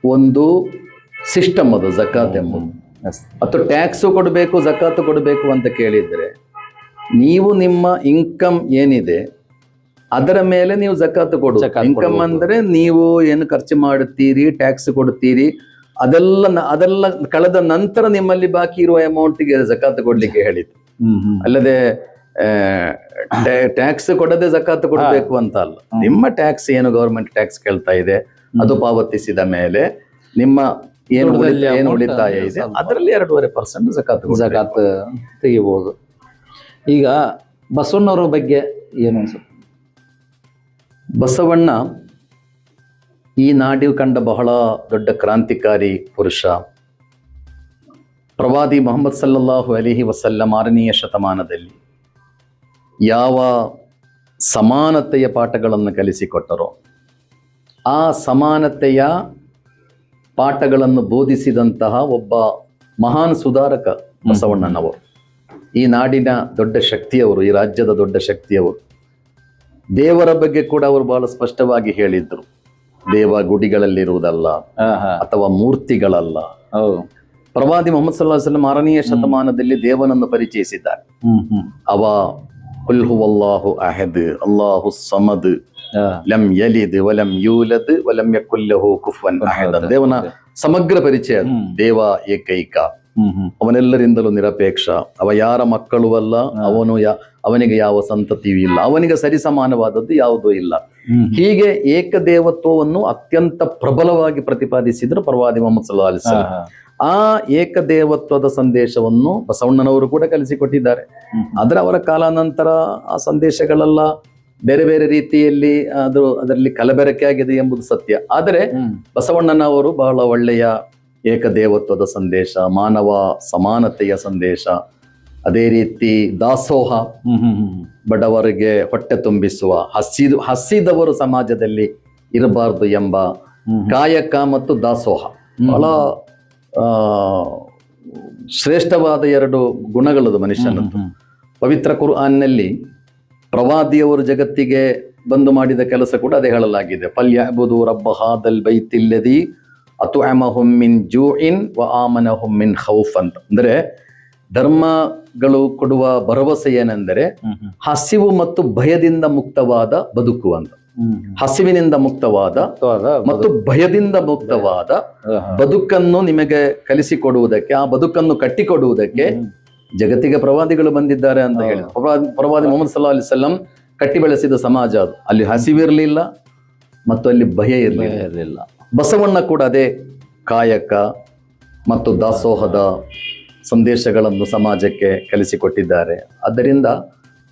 ಒಂದು ಸಿಸ್ಟಮ್ ಅದು ಜಕಾತ್ ಎಂಬುದು. ಅಥವಾ ಮತ್ತು ಟ್ಯಾಕ್ಸು ಕೊಡಬೇಕು ಜಕಾತು ಕೊಡಬೇಕು ಅಂತ ಕೇಳಿದರೆ ನೀವು ನಿಮ್ಮ ಇನ್ಕಮ್ ಏನಿದೆ ಅದರ ಮೇಲೆ ನೀವು ಜಕಾತು ಕೊಡು. ಇನ್ಕಮ್. ಅಂದ್ರೆ ನೀವು ಏನು ಖರ್ಚು ಮಾಡುತ್ತೀರಿ ಟ್ಯಾಕ್ಸ್ ಕೊಡ್ತೀರಿ ಅದೆಲ್ಲ ಅದೆಲ್ಲ ಕಳೆದ ನಂತರ ನಿಮ್ಮಲ್ಲಿ ಬಾಕಿ ಇರುವ ಅಮೌಂಟ್ಗೆ ಜಕಾತು ಕೊಡ್ಲಿಕ್ಕೆ ಹ್ಮ್ ಅಲ್ಲದೆ ಟ್ಯಾಕ್ಸ್ ಕೊಡದೆ ಜಕಾತು ಕೊಡಬೇಕು ಅಂತ ಅಲ್ಲ. ನಿಮ್ಮ ಟ್ಯಾಕ್ಸ್ ಏನು ಗವರ್ಮೆಂಟ್ ಟ್ಯಾಕ್ಸ್ ಕೇಳ್ತಾ ಇದೆ ಅದು ಪಾವತಿಸಿದ ಮೇಲೆ ನಿಮ್ಮ ಏನು ಏನು ಉಳಿತಾಯ ಇದೆ? ಅದರಲ್ಲಿ ಎರಡೂವರೆ ಪರ್ಸೆಂಟ್ ಜಕಾತ್ ಜಕಾತ್ ತೆಗಿಬಹುದು ಈಗ ಬಸವಣ್ಣವರ ಬಗ್ಗೆ ಏನು ಅನ್ಸುತ್ತೆ? ಬಸವಣ್ಣ ಈ ನಾಡಿ ಕಂಡ ಬಹಳ ದೊಡ್ಡ ಕ್ರಾಂತಿಕಾರಿ ಪುರುಷ. ಪ್ರವಾದಿ ಮೊಹಮ್ಮದ್ ಸಲ್ಲಲ್ಲಾಹು ಅಲಿಹಿ ವಸಲ್ಲಂ ಆರನೆಯ ಶತಮಾನದಲ್ಲಿ ಯಾವ ಸಮಾನತೆಯ ಪಾಠಗಳನ್ನು ಕಲಿಸಿಕೊಟ್ಟರೋ ಆ ಸಮಾನತೆಯ ಪಾಠಗಳನ್ನು ಬೋಧಿಸಿದಂತಹ ಒಬ್ಬ ಮಹಾನ್ ಸುಧಾರಕ ಬಸವಣ್ಣನವರು. ಈ ನಾಡಿನ ದೊಡ್ಡ ಶಕ್ತಿಯವರು ಈ ರಾಜ್ಯದ ದೊಡ್ಡ ಶಕ್ತಿಯವರು. ದೇವರ ಬಗ್ಗೆ ಕೂಡ ಅವರು ಬಹಳ ಸ್ಪಷ್ಟವಾಗಿ ಹೇಳಿದ್ರು. ದೇವ ಗುಡಿಗಳಲ್ಲಿರುವುದಲ್ಲ ಅಥವಾ ಮೂರ್ತಿಗಳಲ್ಲ. ಪ್ರವಾದಿ ಮೊಹಮ್ಮದ್ ಸಲ್ಲಾ ವಸಲ್ಲಂ ಆರನೆಯ ಶತಮಾನದಲ್ಲಿ ದೇವನನ್ನು ಪರಿಚಯಿಸಿದ್ದಾರೆ. ಅವ ಕುಲ್ಹು ಅಲ್ಲಾಹು ಅಹದ್ ಅಲ್ಲಾಹು ಸಮದ್. ಲಂ ಯಲಿದ್ ವಲಂ ಯೂಲದ್ ವಲಂ ಯಕುಲ್ಲಹು ಕುಫ್ವನ್ ಅಹದ್ ದೇವನ ಸಮಗ್ರ ಪರಿಚಯ ದೇವ ಏಕೈಕ ಅವನೆಲ್ಲರಿಂದಲೂ ನಿರಪೇಕ್ಷ ಅವ ಯಾರ ಮಕ್ಕಳು ಅಲ್ಲ ಅವನು ಅವನಿಗೆ ಯಾವ ಸಂತತಿಯೂ ಇಲ್ಲ ಅವನಿಗೆ ಸರಿಸಮಾನವಾದದ್ದು ಯಾವುದೂ ಇಲ್ಲ ಹೀಗೆ ಏಕದೇವತ್ವವನ್ನು ಅತ್ಯಂತ ಪ್ರಬಲವಾಗಿ ಪ್ರತಿಪಾದಿಸಿದ್ರು ಪರ್ವಾದಿ ಮೊಹಮ್ಮದ್ ಸಲ್ಲಾ. ಆ ಏಕದೇವತ್ವದ ಸಂದೇಶವನ್ನು ಬಸವಣ್ಣನವರು ಕೂಡ ಕಲಿಸಿಕೊಟ್ಟಿದ್ದಾರೆ ಆದರೆ ಅವರ ಕಾಲಾನಂತರ ಆ ಸಂದೇಶಗಳೆಲ್ಲ. ಬೇರೆ ಬೇರೆ ರೀತಿಯಲ್ಲಿ ಅದು ಅದರಲ್ಲಿ ಕಲಬೆರಕೆ ಆಗಿದೆ ಎಂಬುದು ಸತ್ಯ. ಆದರೆ ಬಸವಣ್ಣನವರು ಬಹಳ ಒಳ್ಳೆಯ ಏಕದೇವತ್ವದ ಸಂದೇಶ ಮಾನವ ಸಮಾನತೆಯ ಸಂದೇಶ. ಅದೇ ರೀತಿ ದಾಸೋಹ ಬಡವರಿಗೆ ಹೊಟ್ಟೆ ತುಂಬಿಸುವ ಹಸಿದು ಹಸಿದವರು ಸಮಾಜದಲ್ಲಿ ಇರಬಾರದು ಎಂಬ ಕಾಯಕ ಮತ್ತು ದಾಸೋಹ. ಬಹಳ ಆ, ಶ್ರೇಷ್ಠವಾದ ಎರಡು ಗುಣಗಳದು ಮನುಷ್ಯನದ್ದು. ಪವಿತ್ರ ಕುರ್ಆನ್ನಲ್ಲಿ ಪ್ರವಾದಿಯವರು ಜಗತ್ತಿಗೆ ಬಂದು ಮಾಡಿದ ಕೆಲಸ ಕೂಡ ಅದೇ ಹೇಳಲಾಗಿದೆ ಫಲ್ಯಬುದು ರಬ್ಬ ಹಾದಲ್ ಬೈತಿಲ್ಲದಿ ಅತು ಜೂ ಇನ್ ವ ಆಮನ ಹೊಮ್ಮಿನ್ ಹೌಫ್ ಅಂತ ಅಂದ್ರೆ ಧರ್ಮಗಳು ಕೊಡುವ ಭರವಸೆ ಏನೆಂದರೆ. ಹಸಿವು ಮತ್ತು ಭಯದಿಂದ ಮುಕ್ತವಾದ ಬದುಕು ಅಂತ. ಹಸಿವಿನಿಂದ ಮುಕ್ತವಾದ ಮತ್ತು ಭಯದಿಂದ ಮುಕ್ತವಾದ. ಬದುಕನ್ನು ನಿಮಗೆ ಕಲಿಸಿಕೊಡುವುದಕ್ಕೆ ಆ ಬದುಕನ್ನು ಕಟ್ಟಿಕೊಡುವುದಕ್ಕೆ. ಜಗತ್ತಿಗೆ ಪ್ರವಾದಿಗಳು ಬಂದಿದ್ದಾರೆ ಅಂತ. ಹೇಳಿ. ಪ್ರವಾದಿ ಪ್ರವಾದಿ ಮೊಹಮ್ಮದ್ ಸಲ್ಲಾ ಅಲಿ ಸಲ್ಲಂ ಕಟ್ಟಿ ಬೆಳೆಸಿದ ಸಮಾಜ ಅದು. ಅಲ್ಲಿ ಹಸಿವಿರಲಿಲ್ಲ ಮತ್ತು ಅಲ್ಲಿ ಭಯ ಇರಲಿಲ್ಲ. ಇರ್ಲಿಲ್ಲ. ಬಸವಣ್ಣ ಕೂಡ ಅದೇ ಕಾಯಕ ಮತ್ತು ದಾಸೋಹದ ಸಂದೇಶಗಳನ್ನು ಸಮಾಜಕ್ಕೆ ಕಲಿಸಿಕೊಟ್ಟಿದ್ದಾರೆ. ಆದ್ದರಿಂದ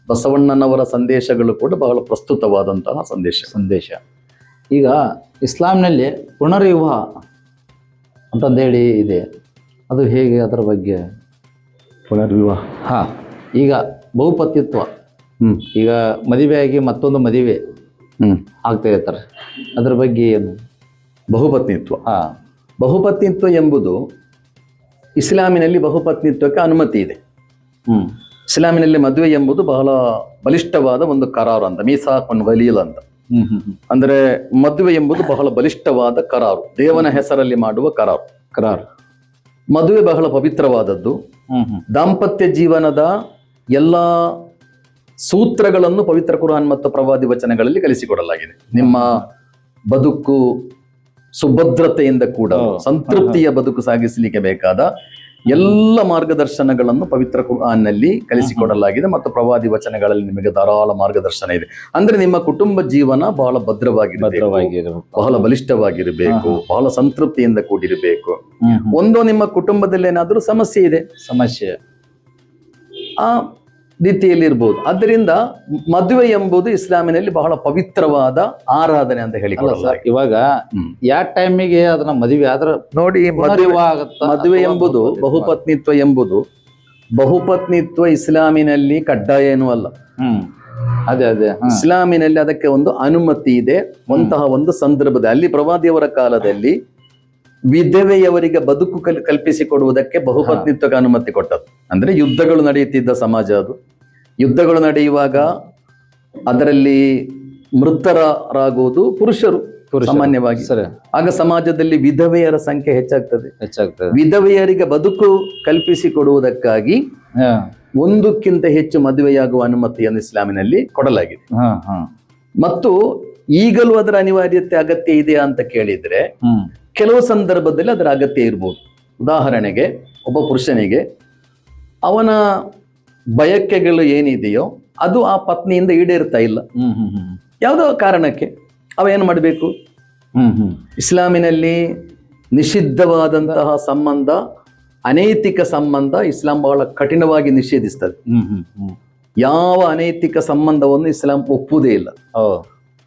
ಬಸವಣ್ಣನವರ ಸಂದೇಶಗಳು ಕೂಡ ಬಹಳ ಪ್ರಸ್ತುತವಾದಂತಹ ಸಂದೇಶ. ಸಂದೇಶ. ಈಗ ಇಸ್ಲಾಂನಲ್ಲಿ ಪುನರ್ವಿವಾಹ ಅಂತಂದೇಳಿ ಇದೆ. ಅದು ಹೇಗೆ ಅದರ ಬಗ್ಗೆ? ಪುನರ್ವಿವಾಹ ಹಾ ಈಗ ಬಹುಪತಿತ್ವ ಹ್ಞೂ ಈಗ ಮದುವೆಯಾಗಿ ಮತ್ತೊಂದು ಮದುವೆ ಹ್ಞೂ ಆಗ್ತಾ ಇರ್ತಾರೆ. ಅದ್ರ ಬಗ್ಗೆ ಏನು? ಬಹುಪತ್ನಿತ್ವ. ಹಾ ಬಹುಪತ್ನಿತ್ವ ಎಂಬುದು ಇಸ್ಲಾಮಿನಲ್ಲಿ ಬಹುಪತ್ನಿತ್ವಕ್ಕೆ ಅನುಮತಿ ಇದೆ. ಹ್ಞೂ ಇಸ್ಲಾಮಿನಲ್ಲಿ ಮದುವೆ ಎಂಬುದು ಬಹಳ ಬಲಿಷ್ಠವಾದ ಒಂದು ಕರಾರು ಅಂತ ಮೀಸಾಕನ್ ವಲೀಲ್ ಅಂತ. ಅಂದರೆ ಹ್ಮ್ ಹ್ಮ್. ಅಂದ್ರೆ ಮದುವೆ ಎಂಬುದು ಬಹಳ ಬಲಿಷ್ಠವಾದ ಕರಾರು ದೇವನ ಹೆಸರಲ್ಲಿ ಮಾಡುವ ಕರಾರು. ಕರಾರು. ಮದುವೆ ಬಹಳ ಪವಿತ್ರವಾದದ್ದು. ದಾಂಪತ್ಯ ಜೀವನದ ಎಲ್ಲ ಸೂತ್ರಗಳನ್ನು ಪವಿತ್ರ ಕುರಾನ್ ಮತ್ತು ಪ್ರವಾದಿ ವಚನಗಳಲ್ಲಿ ಕಲಿಸಿಕೊಡಲಾಗಿದೆ. ನಿಮ್ಮ ಬದುಕು ಸುಭದ್ರತೆಯಿಂದ ಕೂಡ ಸಂತೃಪ್ತಿಯ ಬದುಕು ಸಾಗಿಸಲಿಕ್ಕೆ ಬೇಕಾದ ಎಲ್ಲ ಮಾರ್ಗದರ್ಶನಗಳನ್ನು ಪವಿತ್ರ ಕುರಾನ್ನಲ್ಲಿ ಕಲಿಸಿಕೊಡಲಾಗಿದೆ ಮತ್ತು ಪ್ರವಾದಿ ವಚನಗಳಲ್ಲಿ ನಿಮಗೆ ಧಾರಾಳ ಮಾರ್ಗದರ್ಶನ ಇದೆ. ಅಂದ್ರೆ ನಿಮ್ಮ ಕುಟುಂಬ ಜೀವನ ಬಹಳ ಭದ್ರವಾಗಿರಬೇಕು. ಬಹಳ ಬಲಿಷ್ಠವಾಗಿರಬೇಕು. ಬಹಳ ಸಂತೃಪ್ತಿಯಿಂದ ಕೂಡಿರಬೇಕು. ಒಂದೋ ನಿಮ್ಮ ಕುಟುಂಬದಲ್ಲಿ ಏನಾದರೂ ಸಮಸ್ಯೆ ಇದೆ? ಸಮಸ್ಯೆ. ಆ ರೀತಿಯಲ್ಲಿ ಇರ್ಬೋದು ಅದರಿಂದ ಮದುವೆ ಎಂಬುದು ಇಸ್ಲಾಮಿನಲ್ಲಿ ಬಹಳ ಪವಿತ್ರವಾದ ಆರಾಧನೆ ಅಂತ ಹೇಳಿ ಇವಾಗ. ಯಾವ ಟೈಮಿಗೆ ಅದನ್ನ ಮದುವೆ ಆದ್ರೆ ನೋಡಿ ಮದುವೆ ಎಂಬುದು ಬಹುಪತ್ನಿತ್ವ ಎಂಬುದು ಬಹುಪತ್ನಿತ್ವ ಇಸ್ಲಾಮಿನಲ್ಲಿ ಕಡ್ಡಾಯ ಏನೂ ಅಲ್ಲ. ಹ್ಮ್. ಅದೇ ಅದೇ ಇಸ್ಲಾಮಿನಲ್ಲಿ ಅದಕ್ಕೆ ಒಂದು ಅನುಮತಿ ಇದೆ. ಅಂತಹ ಒಂದು ಸಂದರ್ಭದಲ್ಲಿ ಅಲ್ಲಿ ಪ್ರವಾದಿಯವರ ಕಾಲದಲ್ಲಿ ವಿಧವೆಯವರಿಗೆ ಬದುಕು ಕಲ್ ಕಲ್ಪಿಸಿಕೊಡುವುದಕ್ಕೆ ಬಹುಪತ್ನಿತ್ವಕ್ಕೆ ಅನುಮತಿ ಕೊಟ್ಟದ್ದು. ಅಂದ್ರೆ ಯುದ್ಧಗಳು ನಡೆಯುತ್ತಿದ್ದ ಸಮಾಜ ಅದು. ಯುದ್ಧಗಳು ನಡೆಯುವಾಗ ಅದರಲ್ಲಿ ಮೃತರಾಗುವುದು ಪುರುಷರು. ಸಾಮಾನ್ಯವಾಗಿ. ಆಗ ಸಮಾಜದಲ್ಲಿ ವಿಧವೆಯರ ಸಂಖ್ಯೆ ಹೆಚ್ಚಾಗ್ತದೆ. ಹೆಚ್ಚಾಗ್ತದೆ. ವಿಧವೆಯರಿಗೆ ಬದುಕು ಕಲ್ಪಿಸಿಕೊಡುವುದಕ್ಕಾಗಿ ಕೊಡುವುದಕ್ಕಾಗಿ ಒಂದಕ್ಕಿಂತ ಹೆಚ್ಚು ಮದುವೆಯಾಗುವ ಅನುಮತಿಯನ್ನು ಇಸ್ಲಾಮಿನಲ್ಲಿ ಕೊಡಲಾಗಿದೆ. ಮತ್ತು ಈಗಲೂ ಅದರ ಅನಿವಾರ್ಯತೆ ಅಗತ್ಯ ಇದೆಯಾ ಅಂತ ಕೇಳಿದ್ರೆ ಕೆಲವು ಸಂದರ್ಭದಲ್ಲಿ ಅದರ ಅಗತ್ಯ ಇರ್ಬೋದು. ಉದಾಹರಣೆಗೆ ಒಬ್ಬ ಪುರುಷನಿಗೆ ಅವನ ಬಯಕೆಗಳು ಏನಿದೆಯೋ ಅದು ಆ ಪತ್ನಿಯಿಂದ ಈಡೇರ್ತಾ ಇಲ್ಲ. ಹ್ಞೂ ಹ್ಞೂ ಹ್ಞೂ ಯಾವುದೋ ಕಾರಣಕ್ಕೆ ಅವ ಏನು ಮಾಡಬೇಕು? ಹ್ಞೂ ಹ್ಞೂ ಇಸ್ಲಾಮಿನಲ್ಲಿ ನಿಷಿದ್ಧವಾದಂತಹ ಸಂಬಂಧ ಅನೈತಿಕ ಸಂಬಂಧ ಇಸ್ಲಾಂ ಬಹಳ ಕಠಿಣವಾಗಿ ನಿಷೇಧಿಸ್ತದೆ. ಹ್ಞೂ ಹ್ಞೂ ಹ್ಮ್. ಯಾವ ಅನೈತಿಕ ಸಂಬಂಧವನ್ನು ಇಸ್ಲಾಂ ಒಪ್ಪುವುದೇ ಇಲ್ಲ.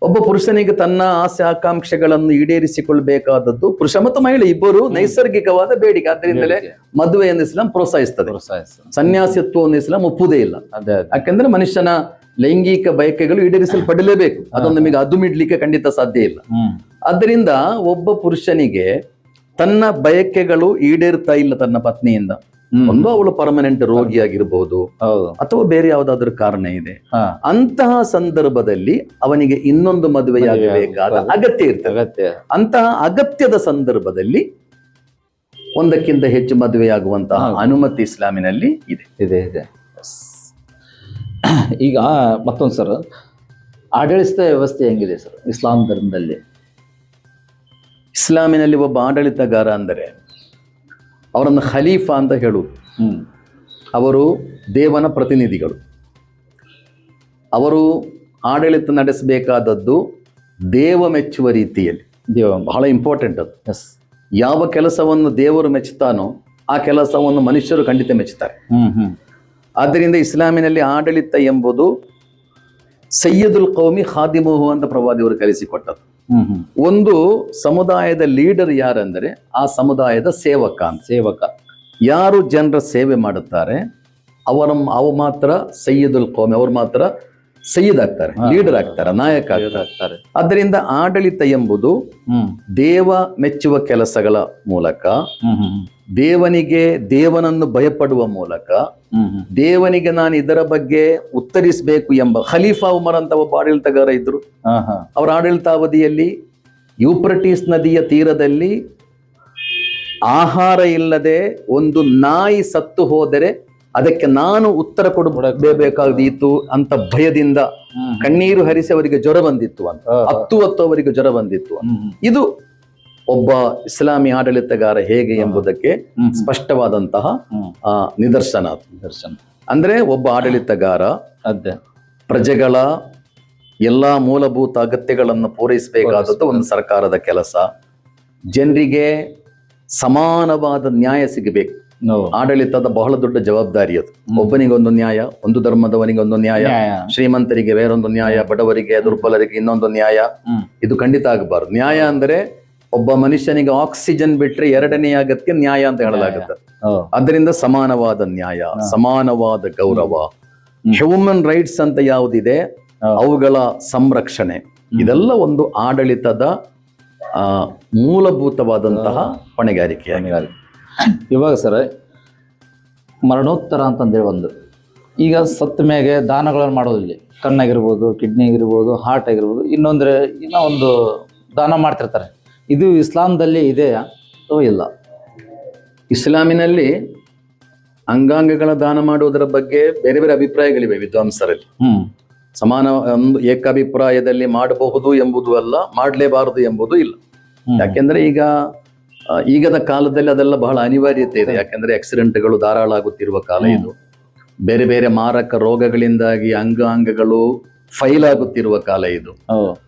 ಒಬ್ಬ ಪುರುಷನಿಗೆ ತನ್ನ ಆಸೆ ಆಕಾಂಕ್ಷೆಗಳನ್ನು ಈಡೇರಿಸಿಕೊಳ್ಬೇಕಾದದ್ದು ಪುರುಷ ಮತ್ತು ಮಹಿಳೆ ಇಬ್ಬರು ನೈಸರ್ಗಿಕವಾದ ಬೇಡಿಕೆ. ಮದುವೆ ಮದುವೆಯನ್ನು ಇಸ್ಲಾಂ ಪ್ರೋತ್ಸಾಹಿಸ್ತದೆ. ಸನ್ಯಾಸತ್ವ ಸನ್ಯಾಸಿತ್ವವನ್ನು ಇಸ್ಲಾಂ ಒಪ್ಪುದೇ ಇಲ್ಲ. ಯಾಕೆಂದ್ರೆ ಮನುಷ್ಯನ ಲೈಂಗಿಕ ಬಯಕೆಗಳು ಈಡೇರಿಸಲ್ಪಡಲೇಬೇಕು. ಅದೊಂದು ನಿಮಗೆ ಅದು ಮಿಡ್ಲಿಕ್ಕೆ ಖಂಡಿತ ಸಾಧ್ಯ ಇಲ್ಲ. ಅದರಿಂದ ಆದ್ದರಿಂದ ಒಬ್ಬ ಪುರುಷನಿಗೆ ತನ್ನ ಬಯಕೆಗಳು ಈಡೇರ್ತಾ ಇಲ್ಲ ತನ್ನ ಪತ್ನಿಯಿಂದ. ಒಂದು ಅವಳು ಪರ್ಮನೆಂಟ್ ರೋಗಿಯಾಗಿರಬಹುದು ಹೌದು. ಅಥವಾ ಬೇರೆ ಯಾವ್ದಾದ್ರು ಕಾರಣ ಇದೆ. ಅಂತಹ ಸಂದರ್ಭದಲ್ಲಿ ಅವನಿಗೆ ಇನ್ನೊಂದು ಮದುವೆಯಾಗಬೇಕಾದ ಅಗತ್ಯ ಇರ್ತದೆ. ಅಂತಹ ಅಗತ್ಯದ ಸಂದರ್ಭದಲ್ಲಿ ಒಂದಕ್ಕಿಂತ ಹೆಚ್ಚು ಮದುವೆಯಾಗುವಂತಹ. ಅನುಮತಿ ಇಸ್ಲಾಮಿನಲ್ಲಿ ಇದೆ. ಇದೆ ಇದೆ. (clears throat) ಈಗ ಮತ್ತೊಂದು ಸರ್ ಆಡಳಿತ ವ್ಯವಸ್ಥೆ ಹೆಂಗಿದೆ ಸರ್ ಇಸ್ಲಾಂ ಧರ್ಮದಲ್ಲಿ? ಇಸ್ಲಾಮಿನಲ್ಲಿ ಒಬ್ಬ ಆಡಳಿತಗಾರ ಅಂದರೆ ಅವರನ್ನು ಖಲೀಫಾ ಅಂತ ಹೇಳುವುದು ಅವರು ದೇವನ ಪ್ರತಿನಿಧಿಗಳು. ಅವರು ಆಡಳಿತ ನಡೆಸಬೇಕಾದದ್ದು ದೇವ ಮೆಚ್ಚುವ ರೀತಿಯಲ್ಲಿ. ದೇವ. ಬಹಳ ಇಂಪಾರ್ಟೆಂಟ್ ಅದು. ಎಸ್ ಯಾವ ಕೆಲಸವನ್ನು ದೇವರು ಮೆಚ್ಚುತ್ತಾನೋ ಆ ಕೆಲಸವನ್ನು ಮನುಷ್ಯರು ಖಂಡಿತ ಮೆಚ್ಚುತ್ತಾರೆ. ಹ್ಞೂ ಹ್ಞೂ ಆದ್ದರಿಂದ ಇಸ್ಲಾಮಿನಲ್ಲಿ ಆಡಳಿತ ಎಂಬುದು ಸಯ್ಯದುಲ್ ಕೌಮಿ ಖಾದಿಮುಹು ಅಂತ ಪ್ರವಾದಿಯವರು ಕಲಿಸಿಕೊಟ್ಟದ್ದು ಒಂದು ಸಮುದಾಯದ ಲೀಡರ್ ಯಾರೆಂದರೆ ಆ ಸಮುದಾಯದ ಸೇವಕ ಅಂತ. ಸೇವಕ. ಯಾರು ಜನರ ಸೇವೆ ಮಾಡುತ್ತಾರೆ ಅವರ ಅವು ಮಾತ್ರ ಸೈಯದುಲ್ ಕೋಮೆ ಅವ್ರು ಮಾತ್ರ ಸಯ್ಯದ್ ಆಗ್ತಾರೆ ಲೀಡರ್ ಆಗ್ತಾರೆ ನಾಯಕ ಆಗ್ತಾರೆ. ಅದರಿಂದ ಆಡಳಿತ ಎಂಬುದು ಹ್ಮ್. ದೇವ ಮೆಚ್ಚುವ ಕೆಲಸಗಳ ಮೂಲಕ ದೇವನಿಗೆ ದೇವನನ್ನು ಭಯಪಡುವ ಮೂಲಕ ದೇವನಿಗೆ ನಾನು ಇದರ ಬಗ್ಗೆ ಉತ್ತರಿಸಬೇಕು ಎಂಬ ಖಲೀಫಾ ಉಮರ್ ಅಂತ ಒಬ್ಬ ಆಡಳಿತಗಾರ ಇದ್ರು. ಅವರ ಆಡಳಿತಾವಧಿಯಲ್ಲಿ ಯೂಪ್ರಟೀಸ್ ನದಿಯ ತೀರದಲ್ಲಿ ಆಹಾರ ಇಲ್ಲದೆ ಒಂದು ನಾಯಿ ಸತ್ತು ಹೋದರೆ ಅದಕ್ಕೆ ನಾನು ಉತ್ತರ ಕೊಡಬೇಕಾದೀತು ಅಂತ ಭಯದಿಂದ ಕಣ್ಣೀರು ಹರಿಸಿ ಅವರಿಗೆ ಜ್ವರ ಬಂದಿತ್ತು ಅಂತ ಹತ್ತು. ಹತ್ತು ಅವರಿಗೆ ಜ್ವರ ಬಂದಿತ್ತು ಇದು ಒಬ್ಬ ಇಸ್ಲಾಮಿ ಆಡಳಿತಗಾರ ಹೇಗೆ ಎಂಬುದಕ್ಕೆ ಸ್ಪಷ್ಟವಾದಂತಹ ನಿದರ್ಶನ ಆ, ನಿದರ್ಶನ. ಅದು. ಅಂದ್ರೆ ಒಬ್ಬ ಆಡಳಿತಗಾರ ಅದೇ. ಪ್ರಜೆಗಳ ಎಲ್ಲಾ ಮೂಲಭೂತ ಅಗತ್ಯಗಳನ್ನು ಪೂರೈಸಬೇಕಾದದ್ದು ಒಂದು ಸರ್ಕಾರದ ಕೆಲಸ. ಜನರಿಗೆ ಸಮಾನವಾದ ನ್ಯಾಯ ಸಿಗಬೇಕು. ಆಡಳಿತದ ಬಹಳ ದೊಡ್ಡ ಜವಾಬ್ದಾರಿ ಅದು. ಒಬ್ಬನಿಗೊಂದು ನ್ಯಾಯ ಒಂದು ಧರ್ಮದವನಿಗೊಂದು ನ್ಯಾಯ ಶ್ರೀಮಂತರಿಗೆ ಬೇರೊಂದು ನ್ಯಾಯ ಬಡವರಿಗೆ ದುರ್ಬಲರಿಗೆ ಇನ್ನೊಂದು ನ್ಯಾಯ. ಇದು ಖಂಡಿತ ಆಗಬಾರದು. ನ್ಯಾಯ ಅಂದರೆ ಒಬ್ಬ ಮನುಷ್ಯನಿಗೆ ಆಕ್ಸಿಜನ್ ಬಿಟ್ರೆ ಎರಡನೇ ಅಗತ್ಯ ನ್ಯಾಯ ಅಂತ ಹೇಳಲಾಗುತ್ತೆ. ಅದರಿಂದ ಸಮಾನವಾದ ನ್ಯಾಯ ಸಮಾನವಾದ ಗೌರವ. ಹ್ಯೂಮನ್ ರೈಟ್ಸ್ ಅಂತ ಯಾವುದಿದೆ. ಅವುಗಳ ಸಂರಕ್ಷಣೆ. ಇದೆಲ್ಲ ಒಂದು ಆಡಳಿತದ ಮೂಲಭೂತವಾದಂತಹ ಹೊಣೆಗಾರಿಕೆ. ಇವಾಗ ಸರ್ ಮರಣೋತ್ತರ ಅಂತಂದೇಳಿ ಒಂದು. ಈಗ ಸತ್ತ ಮೇಲೆ ದಾನಗಳನ್ನು ಮಾಡೋದಿಲ್ಲ ಕಣ್ಣಾಗಿರ್ಬೋದು ಕಿಡ್ನಿ ಆಗಿರ್ಬೋದು ಹಾರ್ಟ್ ಆಗಿರ್ಬೋದು ಇನ್ನೊಂದ್ರೆ ಇನ್ನೂ ಒಂದು ದಾನ ಮಾಡ್ತಿರ್ತಾರೆ. ಇದು ಇಸ್ಲಾಂದಲ್ಲಿ ಇದೆಯಾ ಅಥವಾ ಇಲ್ಲ. ಇಸ್ಲಾಮಿನಲ್ಲಿ ಅಂಗಾಂಗಗಳ ದಾನ ಮಾಡುವುದರ ಬಗ್ಗೆ ಬೇರೆ ಬೇರೆ ಅಭಿಪ್ರಾಯಗಳಿವೆ ವಿದ್ವಾಂಸರಲ್ಲಿ. ಹ್ಮ್. ಸಮಾನ ಒಂದು ಏಕಾಭಿಪ್ರಾಯದಲ್ಲಿ ಮಾಡಬಹುದು ಎಂಬುದು ಅಲ್ಲ ಮಾಡಲೇಬಾರದು ಎಂಬುದು ಇಲ್ಲ. ಯಾಕೆಂದ್ರೆ ಈಗ ಈಗದ ಕಾಲದಲ್ಲಿ ಅದೆಲ್ಲ ಬಹಳ ಅನಿವಾರ್ಯತೆ ಇದೆ. ಯಾಕೆಂದ್ರೆ ಆಕ್ಸಿಡೆಂಟ್ಗಳು ಧಾರಾಳ ಆಗುತ್ತಿರುವ ಕಾಲ ಇದು. ಬೇರೆ ಬೇರೆ ಮಾರಕ ರೋಗಗಳಿಂದಾಗಿ ಅಂಗಾಂಗಗಳು ಫೈಲ್ ಆಗುತ್ತಿರುವ ಕಾಲ ಇದು.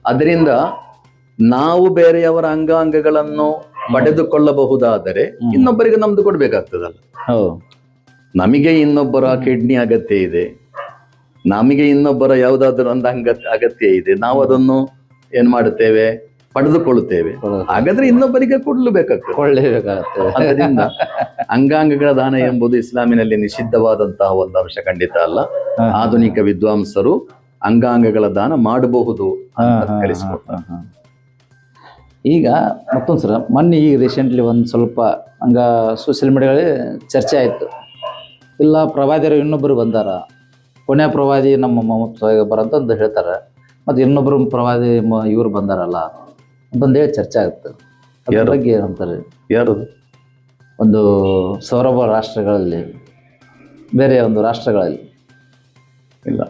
ಅದರಿಂದ ನಾವು ಬೇರೆಯವರ ಅಂಗಾಂಗಗಳನ್ನು ಪಡೆದುಕೊಳ್ಳಬಹುದಾದರೆ. ಇನ್ನೊಬ್ಬರಿಗೆ ನಮ್ದು ಕೊಡ್ಬೇಕಾಗ್ತದಲ್ಲ. ನಮಗೆ ಇನ್ನೊಬ್ಬರ ಕಿಡ್ನಿ ಅಗತ್ಯ ಇದೆ. ನಮಗೆ ಇನ್ನೊಬ್ಬರ ಯಾವುದಾದ್ರೂ ಒಂದು ಅಂಗ ಅಗತ್ಯ ಇದೆ. ನಾವು ಅದನ್ನು ಏನ್ ಮಾಡುತ್ತೇವೆ? ಪಡೆದುಕೊಳ್ಳುತ್ತೇವೆ. ಹಾಗಾದ್ರೆ ಇನ್ನೊಬ್ಬರಿಗೆ ಕೊಡಲು ಬೇಕಾಗ್ತದೆ ಅದರಿಂದ ಅಂಗಾಂಗಗಳ ದಾನ ಎಂಬುದು ಇಸ್ಲಾಮಿನಲ್ಲಿ ನಿಷಿದ್ಧವಾದಂತಹ ಒಂದು ಅಂಶ ಖಂಡಿತ ಅಲ್ಲ. ಆಧುನಿಕ ವಿದ್ವಾಂಸರು ಅಂಗಾಂಗಗಳ ದಾನ ಮಾಡಬಹುದು ಅಂತ ಕಲಿಸಿಕೊಡ್ತಾರೆ. ಈಗ ಮತ್ತೊಂದು ಸರ ಮೊನ್ನೆ ಈಗ ರೀಸೆಂಟ್ಲಿ ಒಂದು ಸ್ವಲ್ಪ ಹಂಗ ಸೋಷಿಯಲ್ ಮೀಡಿಯಾಗಳಲ್ಲಿ ಚರ್ಚೆ ಆಯಿತು. ಇಲ್ಲ ಪ್ರವಾದಿಯರು ಇನ್ನೊಬ್ಬರು ಬಂದಾರ. ಕೊನೆ ಪ್ರವಾದಿ ನಮ್ಮ ಮೊಹಮ್ಮದ್ ಬರಂತಂದು ಅಂತಂದು ಹೇಳ್ತಾರೆ. ಮತ್ತು ಇನ್ನೊಬ್ಬರು ಪ್ರವಾದಿ ಮ- ಇವ್ರು ಬಂದಾರಲ್ಲ ಅಂತಂದೇಳಿ ಚರ್ಚೆ ಆಗುತ್ತೆ. ಅದ್ರ ಬಗ್ಗೆ ಏನಂತಾರೆ? ಯಾರು? ಒಂದು ಸೌರಭ ರಾಷ್ಟ್ರಗಳಲ್ಲಿ ಬೇರೆ ಒಂದು ರಾಷ್ಟ್ರಗಳಲ್ಲಿ. ಇಲ್ಲ.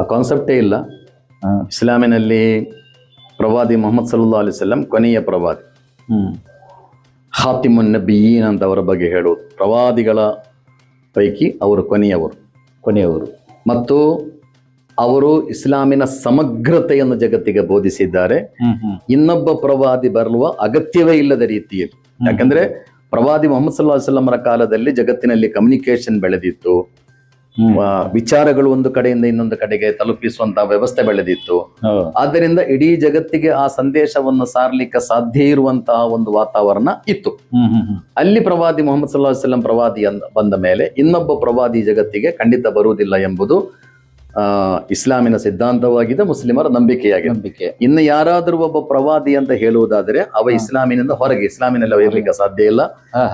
ಆ ಕಾನ್ಸೆಪ್ಟೇ ಇಲ್ಲ. ಇಸ್ಲಾಮಿನಲ್ಲಿ ಪ್ರವಾದಿ ಮೊಹಮ್ಮದ್ ಸಲ್ಲಾ ಅಲಿಸಲ್ಲಂ ಕೊನೆಯ ಪ್ರವಾದಿ. ಹಾತಿಮುನ್ ನಬಿಯೀನ್ ಅಂತ ಅವರ ಬಗ್ಗೆ ಹೇಳುವುದು ಪ್ರವಾದಿಗಳ ಪೈಕಿ ಅವರು ಕೊನೆಯವರು. ಕೊನೆಯವರು. ಮತ್ತು ಅವರು ಇಸ್ಲಾಮಿನ ಸಮಗ್ರತೆಯನ್ನು ಜಗತ್ತಿಗೆ ಬೋಧಿಸಿದ್ದಾರೆ. ಇನ್ನೊಬ್ಬ ಪ್ರವಾದಿ ಬರಲುವ ಅಗತ್ಯವೇ ಇಲ್ಲದ ರೀತಿಯಲ್ಲಿ. ಯಾಕಂದ್ರೆ ಪ್ರವಾದಿ ಮೊಹಮ್ಮದ್ ಸಲ್ಲಾ ಸಲ್ಲಮರ ಕಾಲದಲ್ಲಿ ಜಗತ್ತಿನಲ್ಲಿ ಕಮ್ಯುನಿಕೇಶನ್ ಬೆಳೆದಿತ್ತು. ವಿಚಾರಗಳು ಒಂದು ಕಡೆಯಿಂದ ಇನ್ನೊಂದು ಕಡೆಗೆ ತಲುಪಿಸುವಂತಹ ವ್ಯವಸ್ಥೆ ಬೆಳೆದಿತ್ತು. ಆದ್ದರಿಂದ ಇಡೀ ಜಗತ್ತಿಗೆ ಆ ಸಂದೇಶವನ್ನು ಸಾರ್ಲಿಕ್ಕೆ ಸಾಧ್ಯ ಇರುವಂತಹ ಒಂದು ವಾತಾವರಣ ಇತ್ತು. ಅಲ್ಲಿ ಪ್ರವಾದಿ ಮೊಹಮ್ಮದ್ ಸಲ್ಲಾ ವಸಲ್ಲಂ ಪ್ರವಾದಿ ಅಂದ ಬಂದ ಮೇಲೆ ಇನ್ನೊಬ್ಬ ಪ್ರವಾದಿ ಜಗತ್ತಿಗೆ ಖಂಡಿತ ಬರುವುದಿಲ್ಲ ಎಂಬುದು ಇಸ್ಲಾಮಿನ ಸಿದ್ಧಾಂತವಾಗಿದೆ ಮುಸ್ಲಿಮರ ನಂಬಿಕೆಯಾಗಿದೆ. ನಂಬಿಕೆ. ಇನ್ನು ಯಾರಾದರೂ ಒಬ್ಬ ಪ್ರವಾದಿ ಅಂತ ಹೇಳುವುದಾದರೆ ಅವ ಇಸ್ಲಾಮಿನಿಂದ ಹೊರಗೆ ಇಸ್ಲಾಮಿನಲ್ಲಿ ಅವ ಇರ್ಲಿಕ್ಕೆ ಸಾಧ್ಯ ಇಲ್ಲ.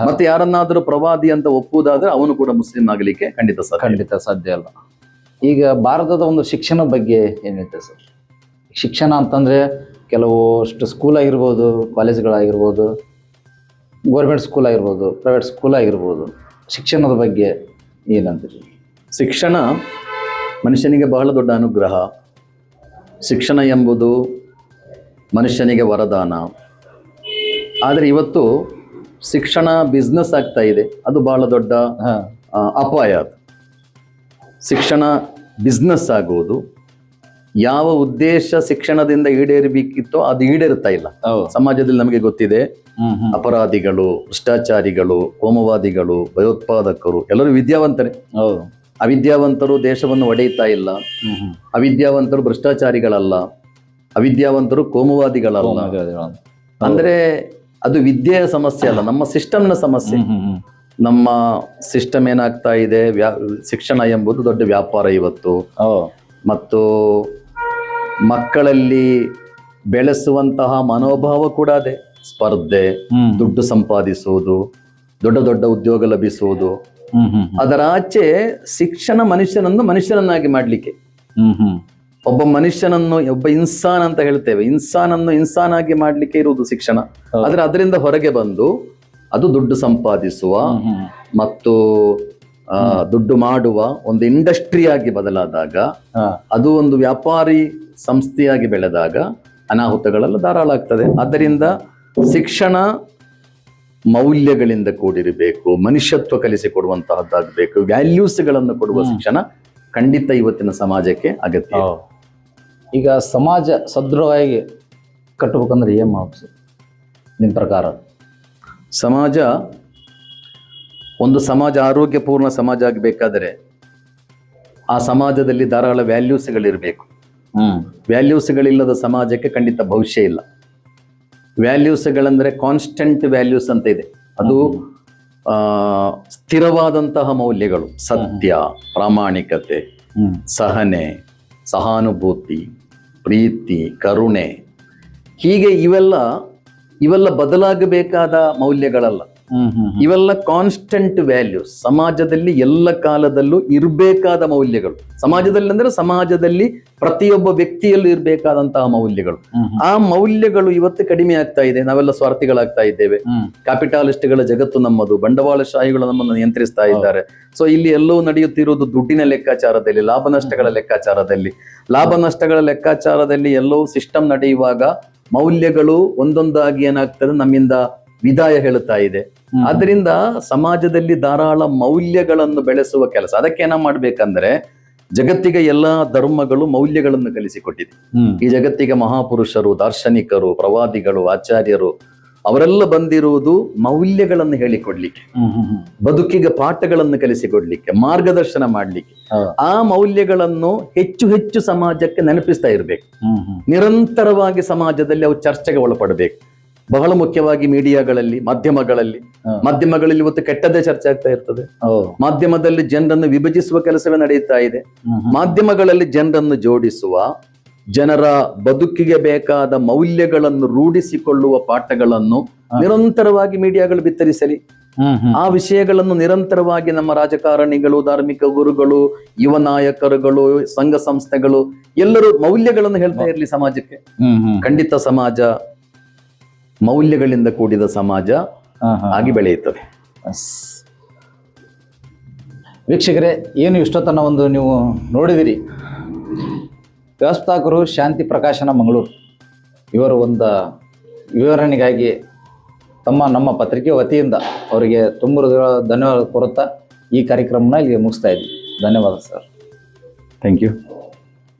ಮತ್ತೆ ಯಾರನ್ನಾದರೂ ಪ್ರವಾದಿ ಅಂತ ಒಪ್ಪುವುದಾದ್ರೆ ಅವನು ಕೂಡ ಮುಸ್ಲಿಂ ಆಗಲಿಕ್ಕೆ ಖಂಡಿತ ಸಾಧ್ಯ. ಖಂಡಿತ ಸಾಧ್ಯ ಅಲ್ಲ ಈಗ ಭಾರತದ ಒಂದು ಶಿಕ್ಷಣ ಬಗ್ಗೆ ಏನಿದೆ ಸರ್? ಶಿಕ್ಷಣ ಅಂತಂದ್ರೆ ಕೆಲವಷ್ಟು ಸ್ಕೂಲ್ ಆಗಿರ್ಬೋದು ಕಾಲೇಜ್ಗಳಾಗಿರ್ಬೋದು ಗೌರ್ಮೆಂಟ್ ಸ್ಕೂಲ್ ಆಗಿರ್ಬೋದು ಪ್ರೈವೇಟ್ ಸ್ಕೂಲ್ ಆಗಿರ್ಬೋದು ಶಿಕ್ಷಣದ ಬಗ್ಗೆ ಏನಂತೀರಿ? ಶಿಕ್ಷಣ ಮನುಷ್ಯನಿಗೆ ಬಹಳ ದೊಡ್ಡ ಅನುಗ್ರಹ. ಶಿಕ್ಷಣ ಎಂಬುದು ಮನುಷ್ಯನಿಗೆ ವರದಾನ. ಆದರೆ ಇವತ್ತು ಶಿಕ್ಷಣ ಬಿಸ್ನೆಸ್ ಆಗ್ತಾ ಇದೆ. ಅದು ಬಹಳ ದೊಡ್ಡ ಅಪಾಯ ಅದು. ಶಿಕ್ಷಣ ಬಿಸ್ನೆಸ್ ಆಗುವುದು ಯಾವ ಉದ್ದೇಶ ಶಿಕ್ಷಣದಿಂದ ಈಡೇರಬೇಕಿತ್ತೋ ಅದು ಈಡೇರುತ್ತಾ ಇಲ್ಲ. ಸಮಾಜದಲ್ಲಿ ನಮಗೆ ಗೊತ್ತಿದೆ. ಅಪರಾಧಿಗಳು ಭ್ರಷ್ಟಾಚಾರಿಗಳು ಕೋಮವಾದಿಗಳು ಭಯೋತ್ಪಾದಕರು ಎಲ್ಲರೂ ವಿದ್ಯಾವಂತರೇ. ಹೌದು. ಅವಿದ್ಯಾವಂತರು ದೇಶವನ್ನು ಒಡೆಯುತ್ತಾ ಇಲ್ಲ. ಅವಿದ್ಯಾವಂತರು ಭ್ರಷ್ಟಾಚಾರಿಗಳಲ್ಲ. ಅವಿದ್ಯಾವಂತರು ಕೋಮುವಾದಿಗಳಲ್ಲ. ಅಂದ್ರೆ ಅದು ವಿದ್ಯೆಯ ಸಮಸ್ಯೆ ಅಲ್ಲ ನಮ್ಮ ಸಿಸ್ಟಮ್ನ ಸಮಸ್ಯೆ. ನಮ್ಮ ಸಿಸ್ಟಮ್ ಏನಾಗ್ತಾ ಇದೆ ವ್ಯಾ ಶಿಕ್ಷಣ ಎಂಬುದು ದೊಡ್ಡ ವ್ಯಾಪಾರ ಇವತ್ತು. ಮತ್ತು ಮಕ್ಕಳಲ್ಲಿ ಬೆಳೆಸುವಂತಹ ಮನೋಭಾವ ಕೂಡ ಅದೇ. ಸ್ಪರ್ಧೆ ದುಡ್ಡು ಸಂಪಾದಿಸುವುದು ದೊಡ್ಡ ದೊಡ್ಡ ಉದ್ಯೋಗ ಲಭಿಸುವುದು. ಅದರ ಆಚೆ ಶಿಕ್ಷಣ ಮನುಷ್ಯನನ್ನು ಮನುಷ್ಯನನ್ನಾಗಿ ಮಾಡಲಿಕ್ಕೆ. ಹ್ಮ್ ಹ್ಮ್. ಒಬ್ಬ ಮನುಷ್ಯನನ್ನು ಒಬ್ಬ ಇನ್ಸಾನ್ ಅಂತ ಹೇಳ್ತೇವೆ. ಇನ್ಸಾನನ್ನು ಇನ್ಸಾನಾಗಿ ಮಾಡಲಿಕ್ಕೆ ಇರುವುದು ಶಿಕ್ಷಣ. ಆದ್ರೆ ಅದರಿಂದ ಹೊರಗೆ ಬಂದು ಅದು ದುಡ್ಡು ಸಂಪಾದಿಸುವ ಮತ್ತು ಆ, ದುಡ್ಡು ಮಾಡುವ ಒಂದು ಇಂಡಸ್ಟ್ರಿಯಾಗಿ ಬದಲಾದಾಗ ಅದು ಒಂದು ವ್ಯಾಪಾರಿ ಸಂಸ್ಥೆಯಾಗಿ ಬೆಳೆದಾಗ ಅನಾಹುತಗಳೆಲ್ಲ ಧಾರಾಳ ಆಗ್ತದೆ ಆದ್ದರಿಂದ ಶಿಕ್ಷಣ ಮೌಲ್ಯಗಳಿಂದ ಕೂಡಿರಬೇಕು ಮನುಷ್ಯತ್ವ ಕಲಿಸಿಕೊಡುವಂತಹದ್ದಾಗಬೇಕು ವ್ಯಾಲ್ಯೂಸ್ಗಳನ್ನು ಕೊಡುವ ಶಿಕ್ಷಣ ಖಂಡಿತ ಇವತ್ತಿನ ಸಮಾಜಕ್ಕೆ ಅಗತ್ಯ. ಈಗ ಸಮಾಜ ಸದೃಢವಾಗಿ ಕಟ್ಟಬೇಕಂದ್ರೆ ಏನು ಮಾಡ್ಬೇಕು ನಿಮ್ಮ ಪ್ರಕಾರ? ಸಮಾಜ ಒಂದು ಸಮಾಜ ಆರೋಗ್ಯಪೂರ್ಣ ಸಮಾಜ ಆಗಬೇಕಾದರೆ ಆ ಸಮಾಜದಲ್ಲಿ ಧಾರಾಳ ವ್ಯಾಲ್ಯೂಸ್ಗಳಿರಬೇಕು ಹ್ಮ್. ವ್ಯಾಲ್ಯೂಸ್ಗಳಿಲ್ಲದ ಸಮಾಜಕ್ಕೆ ಖಂಡಿತ ಭವಿಷ್ಯ ಇಲ್ಲ. ವ್ಯಾಲ್ಯೂಸ್ಗಳಂದ್ರೆ ಕಾನ್ಸ್ಟೆಂಟ್ ವ್ಯಾಲ್ಯೂಸ್ ಅಂತ ಇದೆ. ಅದು ಸ್ಥಿರವಾದಂತಹ ಮೌಲ್ಯಗಳು. ಸತ್ಯ ಪ್ರಾಮಾಣಿಕತೆ ಸಹನೆ ಸಹಾನುಭೂತಿ ಪ್ರೀತಿ ಕರುಣೆ. ಹೀಗೆ ಇವೆಲ್ಲ ಇವೆಲ್ಲ ಬದಲಾಗಬೇಕಾದ ಮೌಲ್ಯಗಳಲ್ಲ. ಇವೆಲ್ಲ ಕಾನ್ಸ್ಟೆಂಟ್ ವ್ಯಾಲ್ಯೂಸ್. ಸಮಾಜದಲ್ಲಿ ಎಲ್ಲ ಕಾಲದಲ್ಲೂ ಇರಬೇಕಾದ ಮೌಲ್ಯಗಳು. ಸಮಾಜದಲ್ಲಿ ಅಂದ್ರೆ ಸಮಾಜದಲ್ಲಿ ಪ್ರತಿಯೊಬ್ಬ ವ್ಯಕ್ತಿಯಲ್ಲೂ ಇರಬೇಕಾದಂತಹ ಮೌಲ್ಯಗಳು. ಆ ಮೌಲ್ಯಗಳು ಇವತ್ತು ಕಡಿಮೆ ಆಗ್ತಾ ಇದೆ. ನಾವೆಲ್ಲ ಸ್ವಾರ್ಥಿಗಳಾಗ್ತಾ ಇದ್ದೇವೆ. ಕ್ಯಾಪಿಟಾಲಿಸ್ಟ್ಗಳ ಜಗತ್ತು ನಮ್ಮದು. ಬಂಡವಾಳಶಾಹಿಗಳು ನಮ್ಮನ್ನು ನಿಯಂತ್ರಿಸ್ತಾ ಇದ್ದಾರೆ. ಸೊ ಇಲ್ಲಿ ಎಲ್ಲವೂ ನಡೆಯುತ್ತಿರುವುದು ದುಡ್ಡಿನ ಲೆಕ್ಕಾಚಾರದಲ್ಲಿ ಲಾಭ ನಷ್ಟಗಳ ಲೆಕ್ಕಾಚಾರದಲ್ಲಿ. ಲಾಭ ನಷ್ಟಗಳ ಲೆಕ್ಕಾಚಾರದಲ್ಲಿ ಎಲ್ಲವೂ ಸಿಸ್ಟಮ್ ನಡೆಯುವಾಗ ಮೌಲ್ಯಗಳು ಒಂದೊಂದಾಗಿ ಏನಾಗ್ತದೆ? ನಮ್ಮಿಂದ ವಿದಾಯ ಹೇಳುತ್ತಾ ಇದೆ. ಅದರಿಂದ ಸಮಾಜದಲ್ಲಿ ಧಾರಾಳ ಮೌಲ್ಯಗಳನ್ನು ಬೆಳೆಸುವ ಕೆಲಸ. ಅದಕ್ಕೆ ಏನ ಮಾಡ್ಬೇಕಂದ್ರೆ ಜಗತ್ತಿಗೆ ಎಲ್ಲಾ ಧರ್ಮಗಳು ಮೌಲ್ಯಗಳನ್ನು ಕಲಿಸಿಕೊಟ್ಟಿದೆ. ಈ ಜಗತ್ತಿಗೆ ಮಹಾಪುರುಷರು ದಾರ್ಶನಿಕರು ಪ್ರವಾದಿಗಳು ಆಚಾರ್ಯರು ಅವರೆಲ್ಲ ಬಂದಿರುವುದು ಮೌಲ್ಯಗಳನ್ನು ಹೇಳಿಕೊಡ್ಲಿಕ್ಕೆ. ಬದುಕಿಗೆ ಪಾಠಗಳನ್ನು ಕಲಿಸಿಕೊಡ್ಲಿಕ್ಕೆ ಮಾರ್ಗದರ್ಶನ ಮಾಡ್ಲಿಕ್ಕೆ. ಆ ಮೌಲ್ಯಗಳನ್ನು ಹೆಚ್ಚು ಹೆಚ್ಚು ಸಮಾಜಕ್ಕೆ ನೆನಪಿಸ್ತಾ ಇರ್ಬೇಕು. ನಿರಂತರವಾಗಿ ಸಮಾಜದಲ್ಲಿ ಅವು ಚರ್ಚೆಗೆ ಒಳಪಡಬೇಕು. ಬಹಳ ಮುಖ್ಯವಾಗಿ ಮೀಡಿಯಾಗಳಲ್ಲಿ ಮಾಧ್ಯಮಗಳಲ್ಲಿ. ಮಾಧ್ಯಮಗಳಲ್ಲಿ ಇವತ್ತು ಕೆಟ್ಟದೇ ಚರ್ಚೆ ಆಗ್ತಾ ಇರ್ತದೆ. ಮಾಧ್ಯಮದಲ್ಲಿ ಜನರನ್ನು ವಿಭಜಿಸುವ ಕೆಲಸವೇ ನಡೆಯುತ್ತಾ ಇದೆ. ಮಾಧ್ಯಮಗಳಲ್ಲಿ ಜನರನ್ನು ಜೋಡಿಸುವ ಜನರ ಬದುಕಿಗೆ ಬೇಕಾದ ಮೌಲ್ಯಗಳನ್ನು ರೂಢಿಸಿಕೊಳ್ಳುವ ಪಾಠಗಳನ್ನು ನಿರಂತರವಾಗಿ ಮೀಡಿಯಾಗಳು ಬಿತ್ತರಿಸಲಿ. ಆ ವಿಷಯಗಳನ್ನು ನಿರಂತರವಾಗಿ ನಮ್ಮ ರಾಜಕಾರಣಿಗಳು ಧಾರ್ಮಿಕ ಗುರುಗಳು ಯುವ ನಾಯಕರುಗಳು ಸಂಘ ಸಂಸ್ಥೆಗಳು ಎಲ್ಲರೂ ಮೌಲ್ಯಗಳನ್ನು ಹೇಳ್ತಾ ಇರಲಿ ಸಮಾಜಕ್ಕೆ. ಖಂಡಿತ ಸಮಾಜ ಮೌಲ್ಯಗಳಿಂದ ಕೂಡಿದ ಸಮಾಜ. ಆಗಿ ಬೆಳೆಯುತ್ತದೆ. ವೀಕ್ಷಕರೇ ಏನು ಇಷ್ಟೊತ್ತನ ಒಂದು ನೀವು ನೋಡಿದಿರಿ? ವ್ಯವಸ್ಥಾಕರು ಶಾಂತಿ ಪ್ರಕಾಶನ ಮಂಗಳೂರು. ಇವರು ಒಂದು ವಿವರಣೆಗಾಗಿ ತಮ್ಮ ನಮ್ಮ ಪತ್ರಿಕೆ ವತಿಯಿಂದ ಅವರಿಗೆ ತುಂಬ ಧನ್ಯವಾದ ಕೋರುತ್ತಾ ಈ ಕಾರ್ಯಕ್ರಮನ ಇಲ್ಲಿಗೆ ಮುಗಿಸ್ತಾ ಇದ್ವಿ. ಧನ್ಯವಾದ ಸರ್. Thank you